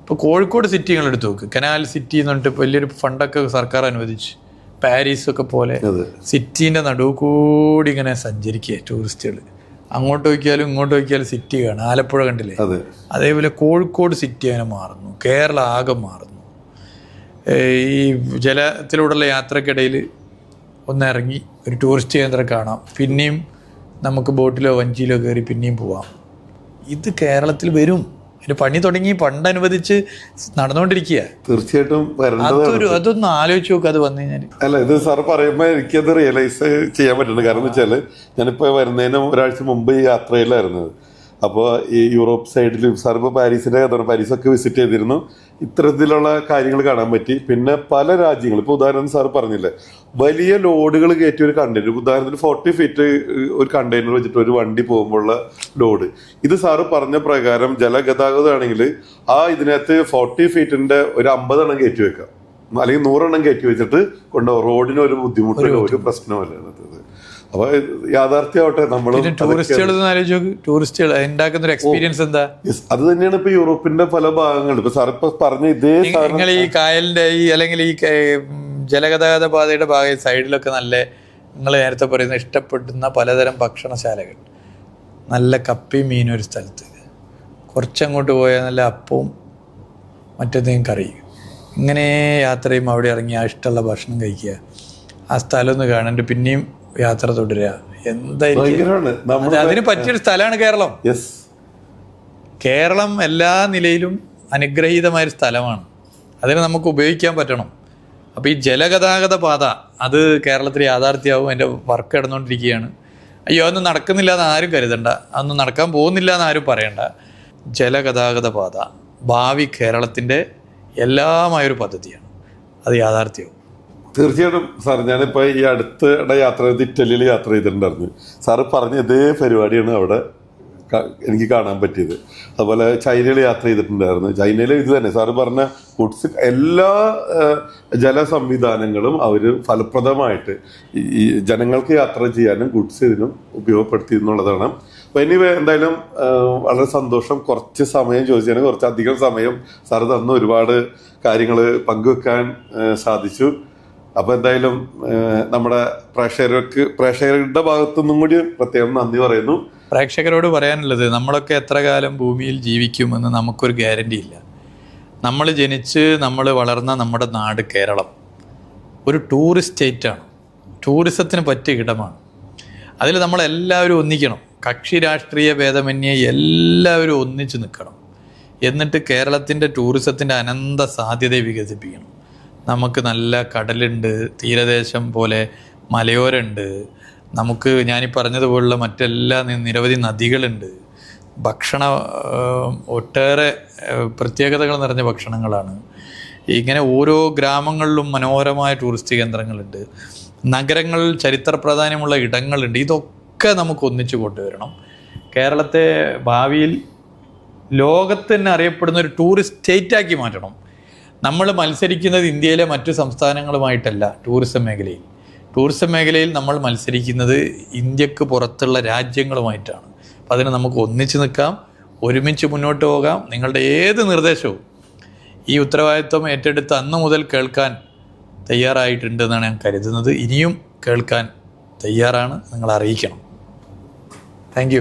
ഇപ്പോൾ കോഴിക്കോട് സിറ്റി നിങ്ങൾ എടുത്ത് നോക്ക്. കനാൽ സിറ്റി എന്ന് പറഞ്ഞിട്ട് വലിയൊരു ഫണ്ടൊക്കെ സർക്കാർ അനുവദിച്ച് പാരീസ് ഒക്കെ പോലെ സിറ്റീന്റെ നടുവ് കൂടി ഇങ്ങനെ സഞ്ചരിക്കുക ടൂറിസ്റ്റുകൾ അങ്ങോട്ട് നോക്കിയാലും ഇങ്ങോട്ട് നോക്കിയാലും സിറ്റി കാണാം. ആലപ്പുഴ കണ്ടില്ലേ? അതേപോലെ കോഴിക്കോട് സിറ്റി അങ്ങനെ മാറുന്നു. കേരള ആകെ മാറുന്നു. ഈ ജലത്തിലൂടെയുള്ള യാത്രക്കിടയിൽ ഒന്ന് ഇറങ്ങി ഒരു ടൂറിസ്റ്റ് കേന്ദ്രം കാണാം. പിന്നെയും നമുക്ക് ബോട്ടിലോ വഞ്ചിയിലോ കയറി പിന്നെയും പോവാം. ഇത് കേരളത്തിൽ വരും. ഇതിന് പണി തുടങ്ങി പണ്ട് അനുവദിച്ച് നടന്നുകൊണ്ടിരിക്കുക തീർച്ചയായിട്ടും അതൊരു അതൊന്ന് ആലോചിച്ച് നോക്കുക അത് വന്നു കഴിഞ്ഞാൽ അല്ല ഇത് സാർ പറയുമ്പോൾ എനിക്കത് റിയലൈസ് ചെയ്യാൻ പറ്റുന്നുണ്ട്. കാരണം വെച്ചാൽ ഞാനിപ്പോൾ വരുന്നതിന് ഒരാഴ്ച മുമ്പ് ഈ യാത്രയിലായിരുന്നത്. അപ്പോൾ ഈ യൂറോപ്പ് സൈഡിൽ സാർ ഇപ്പോൾ പാരീസിന്റെ കഥ പാരീസൊക്കെ വിസിറ്റ് ചെയ്തിരുന്നു. ഇത്തരത്തിലുള്ള കാര്യങ്ങൾ കാണാൻ പറ്റി. പിന്നെ പല രാജ്യങ്ങൾ ഇപ്പോൾ ഉദാഹരണം സാർ പറഞ്ഞില്ലേ വലിയ ലോഡുകൾ കയറ്റി ഒരു കണ്ടെയ്നർ ഉദാഹരണത്തിന് ഫോർട്ടി ഫീറ്റ് ഒരു കണ്ടെയ്നർ വെച്ചിട്ട് ഒരു വണ്ടി പോകുമ്പോഴുള്ള ലോഡ്. ഇത് സാറ് പറഞ്ഞ പ്രകാരം ജലഗതാഗതമാണെങ്കിൽ ആ ഇതിനകത്ത് ഫോർട്ടി ഫീറ്റിന്റെ ഒരു അമ്പതെണ്ണം കയറ്റി വെക്കാം. അല്ലെങ്കിൽ നൂറെണ്ണം കയറ്റി വെച്ചിട്ട് കൊണ്ടുപോകും റോഡിന് ഒരു ബുദ്ധിമുട്ടില്ല ഒരു പ്രശ്നമല്ല അതിനകത്ത്. അപ്പൊ യാഥാർത്ഥ്യമാവട്ടെ നമ്മൾ ടൂറിസ്റ്റുകൾ ടൂറിസ്റ്റുകൾ ഉണ്ടാക്കുന്ന ഒരു എക്സ്പീരിയൻസ് എന്താ? അത് തന്നെയാണ് ഇപ്പൊ യൂറോപ്പിന്റെ പല ഭാഗങ്ങളും ഇപ്പൊ സാർ ഇപ്പൊ പറഞ്ഞ ഇതേ നിങ്ങൾ ഈ കായലിന്റെ ഈ അല്ലെങ്കിൽ ഈ ജലഗതാഗത പാതയുടെ ഭാഗ സൈഡിലൊക്കെ നല്ല നിങ്ങൾ നേരത്തെ പറയുന്ന ഇഷ്ടപ്പെടുന്ന പലതരം ഭക്ഷണശാലകൾ. നല്ല കപ്പി മീനും ഒരു സ്ഥലത്ത്. കുറച്ചങ്ങോട്ട് പോയാൽ നല്ല അപ്പവും മറ്റെന്തെങ്കിലും കറി ഇങ്ങനെ യാത്ര ചെയ്യുമ്പോൾ അവിടെ ഇറങ്ങി ആ ഇഷ്ടമുള്ള ഭക്ഷണം കഴിക്കുക. ആ സ്ഥലം ഒന്ന് കാണാണ്ട് പിന്നെയും യാത്ര തുടരുക. എന്തായിരിക്കും? അതിന് പറ്റിയൊരു സ്ഥലമാണ് കേരളം. കേരളം എല്ലാ നിലയിലും അനുഗ്രഹീതമായ സ്ഥലമാണ്. അതിന് നമുക്ക് ഉപയോഗിക്കാൻ പറ്റണം. അപ്പോൾ ഈ ജലഗതാഗത പാത അത് കേരളത്തിൽ യാഥാർത്ഥ്യമാവും എന്റെ വർക്ക് കിടന്നുകൊണ്ടിരിക്കുകയാണ്. അയ്യോ അതൊന്നും നടക്കുന്നില്ല എന്ന് ആരും കരുതണ്ട. അതൊന്നും നടക്കാൻ പോകുന്നില്ല എന്ന് ആരും പറയണ്ട. ജലഗതാഗത പാത ഭാവി കേരളത്തിന്റെ എല്ലാമായൊരു പദ്ധതിയാണ്. അത് യാഥാർത്ഥ്യമാവും തീർച്ചയായിട്ടും സാർ ഞാനിപ്പോൾ ഈ അടുത്തിടെ യാത്ര ചെയ്ത് ഇറ്റലിയിൽ യാത്ര ചെയ്തിട്ടുണ്ടായിരുന്നു. സാറ് പറഞ്ഞ ഇതേ പരിപാടിയാണ് അവിടെ എനിക്ക് കാണാൻ പറ്റിയത്. അതുപോലെ ചൈനയിൽ യാത്ര ചെയ്തിട്ടുണ്ടായിരുന്നു. ചൈനയിൽ ഇത് തന്നെ. സാറ് പറഞ്ഞ ഫുഡ്സ് എല്ലാ ജല സംവിധാനങ്ങളും അവർ ഫലപ്രദമായിട്ട് ഈ- ഈ ജനങ്ങൾക്ക് യാത്ര ചെയ്യാനും ഗുഡ്സ് ഇതിനും ഉപയോഗപ്പെടുത്തി എന്നുള്ളതാണ്. അപ്പോൾ ഇനി എന്തായാലും വളരെ സന്തോഷം. കുറച്ച് സമയം ചോദിച്ചതിന് കുറച്ച് അധികം സമയം സാറ് തന്നു ഒരുപാട് കാര്യങ്ങൾ പങ്കുവെക്കാൻ സാധിച്ചു. അപ്പൊ എന്തായാലും നമ്മുടെ പ്രേക്ഷകർക്ക് പ്രേക്ഷകരുടെ ഭാഗത്തുനിന്നും കൂടി പ്രത്യേകം നന്ദി പറയുന്നു. പ്രേക്ഷകരോട് പറയാനുള്ളത് നമ്മളൊക്കെ എത്ര കാലം ഭൂമിയിൽ ജീവിക്കുമെന്ന് നമുക്കൊരു ഗ്യാരണ്ടി ഇല്ല. നമ്മൾ ജനിച്ച് നമ്മൾ വളർന്ന നമ്മുടെ നാട് കേരളം ഒരു ടൂറിസ്റ്റ് സ്റ്റേറ്റാണ് ടൂറിസത്തിന് പറ്റിയ ഇടമാണ്. അതിൽ നമ്മളെല്ലാവരും ഒന്നിക്കണം. കക്ഷി രാഷ്ട്രീയ ഭേദമന്യേ എല്ലാവരും ഒന്നിച്ച് നിൽക്കണം. എന്നിട്ട് കേരളത്തിന്റെ ടൂറിസത്തിന്റെ അനന്ത സാധ്യതയെ വികസിപ്പിക്കണം. നമുക്ക് നല്ല കടലുണ്ട് തീരദേശം പോലെ മലയോരമുണ്ട്. നമുക്ക് ഞാനീ പറഞ്ഞതുപോലുള്ള മറ്റെല്ലാ നിരവധി നദികളുണ്ട്. ഭക്ഷണ ഒട്ടേറെ പ്രത്യേകതകൾ നിറഞ്ഞ ഭക്ഷണങ്ങളാണ്. ഇങ്ങനെ ഓരോ ഗ്രാമങ്ങളിലും മനോഹരമായ ടൂറിസ്റ്റ് കേന്ദ്രങ്ങളുണ്ട്. നഗരങ്ങളിൽ ചരിത്ര പ്രാധാന്യമുള്ള ഇടങ്ങളുണ്ട്. ഇതൊക്കെ നമുക്ക് ഒന്നിച്ചു കൊണ്ടുവരണം. കേരളത്തെ ഭാവിയിൽ ലോകത്തിന് അറിയപ്പെടുന്ന ഒരു ടൂറിസ്റ്റ് സ്റ്റേറ്റാക്കി മാറ്റണം. നമ്മൾ മത്സരിക്കുന്നത് ഇന്ത്യയിലെ മറ്റു സംസ്ഥാനങ്ങളുമായിട്ടല്ല ടൂറിസം മേഖലയിൽ. ടൂറിസം മേഖലയിൽ നമ്മൾ മത്സരിക്കുന്നത് ഇന്ത്യയ്ക്ക് പുറത്തുള്ള രാജ്യങ്ങളുമായിട്ടാണ്. അപ്പോൾ അതിന് നമുക്ക് ഒന്നിച്ച് നിൽക്കാം ഒരുമിച്ച് മുന്നോട്ട് പോകാം. നിങ്ങളുടെ ഏത് നിർദ്ദേശവും. ഈ ഉത്തരവാദിത്വം ഏറ്റെടുത്ത് അന്ന് മുതൽ കേൾക്കാൻ തയ്യാറായിട്ടുണ്ടെന്നാണ് ഞാൻ കരുതുന്നത്. ഇനിയും കേൾക്കാൻ തയ്യാറാണ്. നിങ്ങൾ അറിയിക്കണം. Thank you